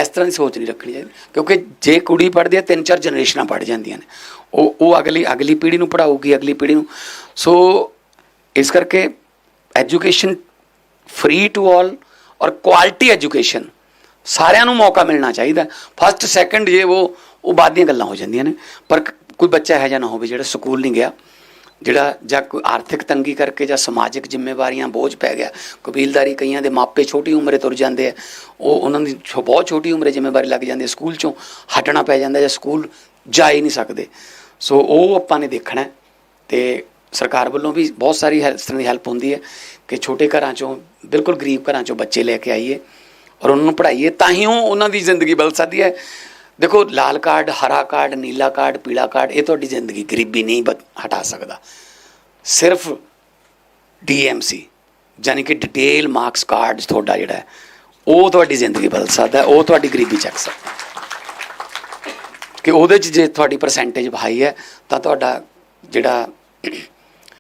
ਇਸ ਤਰ੍ਹਾਂ ਦੀ ਸੋਚ ਨਹੀਂ ਰੱਖਣੀ ਚਾਹੀਦੀ। ਕਿਉਂਕਿ ਜੇ ਕੁੜੀ ਪੜ੍ਹਦੀ ਹੈ, ਤਿੰਨ ਚਾਰ ਜਨਰੇਸ਼ਨਾਂ ਪੜ੍ਹ ਜਾਂਦੀਆਂ ਨੇ। ਉਹ ਉਹ ਅਗਲੀ ਅਗਲੀ ਪੀੜ੍ਹੀ ਨੂੰ ਪੜਾਊਗੀ ਅਗਲੀ ਪੀੜ੍ਹੀ ਨੂੰ। ਸੋ ਇਸ ਕਰਕੇ ਐਜੂਕੇਸ਼ਨ ਫ੍ਰੀ ਟੂ ਆਲ ਔਰ ਕੁਆਲਿਟੀ ਐਜੂਕੇਸ਼ਨ ਸਾਰਿਆਂ ਨੂੰ ਮੌਕਾ ਮਿਲਣਾ ਚਾਹੀਦਾ। ਫਸਟ ਸੈਕੰਡ ਜੇ ਉਹ ਉਹ ਬਾਅਦ ਦੀਆਂ ਗੱਲਾਂ ਹੋ ਜਾਂਦੀਆਂ ਨੇ। ਪਰ ਕੋਈ ਬੱਚਾ ਇਹੋ ਜਿਹਾ ਨਾ ਹੋਵੇ ਜਿਹੜਾ ਸਕੂਲ ਨਹੀਂ ਗਿਆ। ਜਿਹੜਾ ਜਾਂ ਕੋਈ ਆਰਥਿਕ ਤੰਗੀ ਕਰਕੇ ਜਾਂ ਸਮਾਜਿਕ ਜ਼ਿੰਮੇਵਾਰੀਆਂ ਬੋਝ ਪੈ ਗਿਆ, ਕਬੀਲਦਾਰੀ ਕਈਆਂ ਦੇ ਮਾਪੇ ਛੋਟੀ ਉਮਰੇ ਤੁਰ ਜਾਂਦੇ ਆ, ਉਹ ਉਹਨਾਂ ਦੀ ਛੋ- ਬਹੁਤ ਛੋਟੀ ਉਮਰੇ ਜ਼ਿੰਮੇਵਾਰੀ ਲੱਗ ਜਾਂਦੀ ਹੈ, ਸਕੂਲ ਚੋਂ ਹਟਣਾ ਪੈ ਜਾਂਦਾ ਜਾਂ ਸਕੂਲ ਜਾ ਹੀ ਨਹੀਂ ਸਕਦੇ। ਸੋ ਉਹ ਆਪਾਂ ਨੇ ਦੇਖਣਾ ਹੈ ਤੇ ਸਰਕਾਰ ਵੱਲੋਂ ਵੀ ਬਹੁਤ ਸਾਰੀ ਹੈਲ- ਇਸ ਤਰ੍ਹਾਂ ਦੀ ਹੈਲਪ ਹੁੰਦੀ ਹੈ ਕਿ ਛੋਟੇ ਘਰਾਂ ਚੋਂ, ਬਿਲਕੁਲ ਗਰੀਬ ਘਰਾਂ ਚੋਂ ਬੱਚੇ ਲੈ ਕੇ ਆਈਏ ਔਰ ਉਹਨਾਂ ਨੂੰ ਪੜ੍ਹਾਈਏ, ਤਾਂ ਹੀ ਉਹ ਉਹਨਾਂ ਦੀ ਜ਼ਿੰਦਗੀ ਬਦਲ ਸਕਦੀ ਹੈ। ਦੇਖੋ, ਲਾਲ ਕਾਰਡ, ਹਰਾ ਕਾਰਡ, ਨੀਲਾ ਕਾਰਡ, ਪੀਲਾ ਕਾਰਡ, ਇਹ ਤੁਹਾਡੀ ਜ਼ਿੰਦਗੀ ਗਰੀਬੀ ਨਹੀਂ ਬਦ- ਹਟਾ ਸਕਦਾ। ਸਿਰਫ ਡੀਐਮਸੀ ਯਾਨੀ ਕਿ ਡਿਟੇਲ ਮਾਰਕਸ ਕਾਰਡ ਤੁਹਾਡਾ ਜਿਹੜਾ ਉਹ ਤੁਹਾਡੀ ਜ਼ਿੰਦਗੀ ਬਦਲ ਸਕਦਾ, ਉਹ ਤੁਹਾਡੀ ਗਰੀਬੀ ਚੱਕ ਸਕਦਾ। ਕਿ ਉਹਦੇ ਚ ਜੇ ਤੁਹਾਡੀ ਪਰਸੈਂਟੇਜ ਹਾਈ ਹੈ, ਤਾਂ ਤੁਹਾਡਾ ਜਿਹੜਾ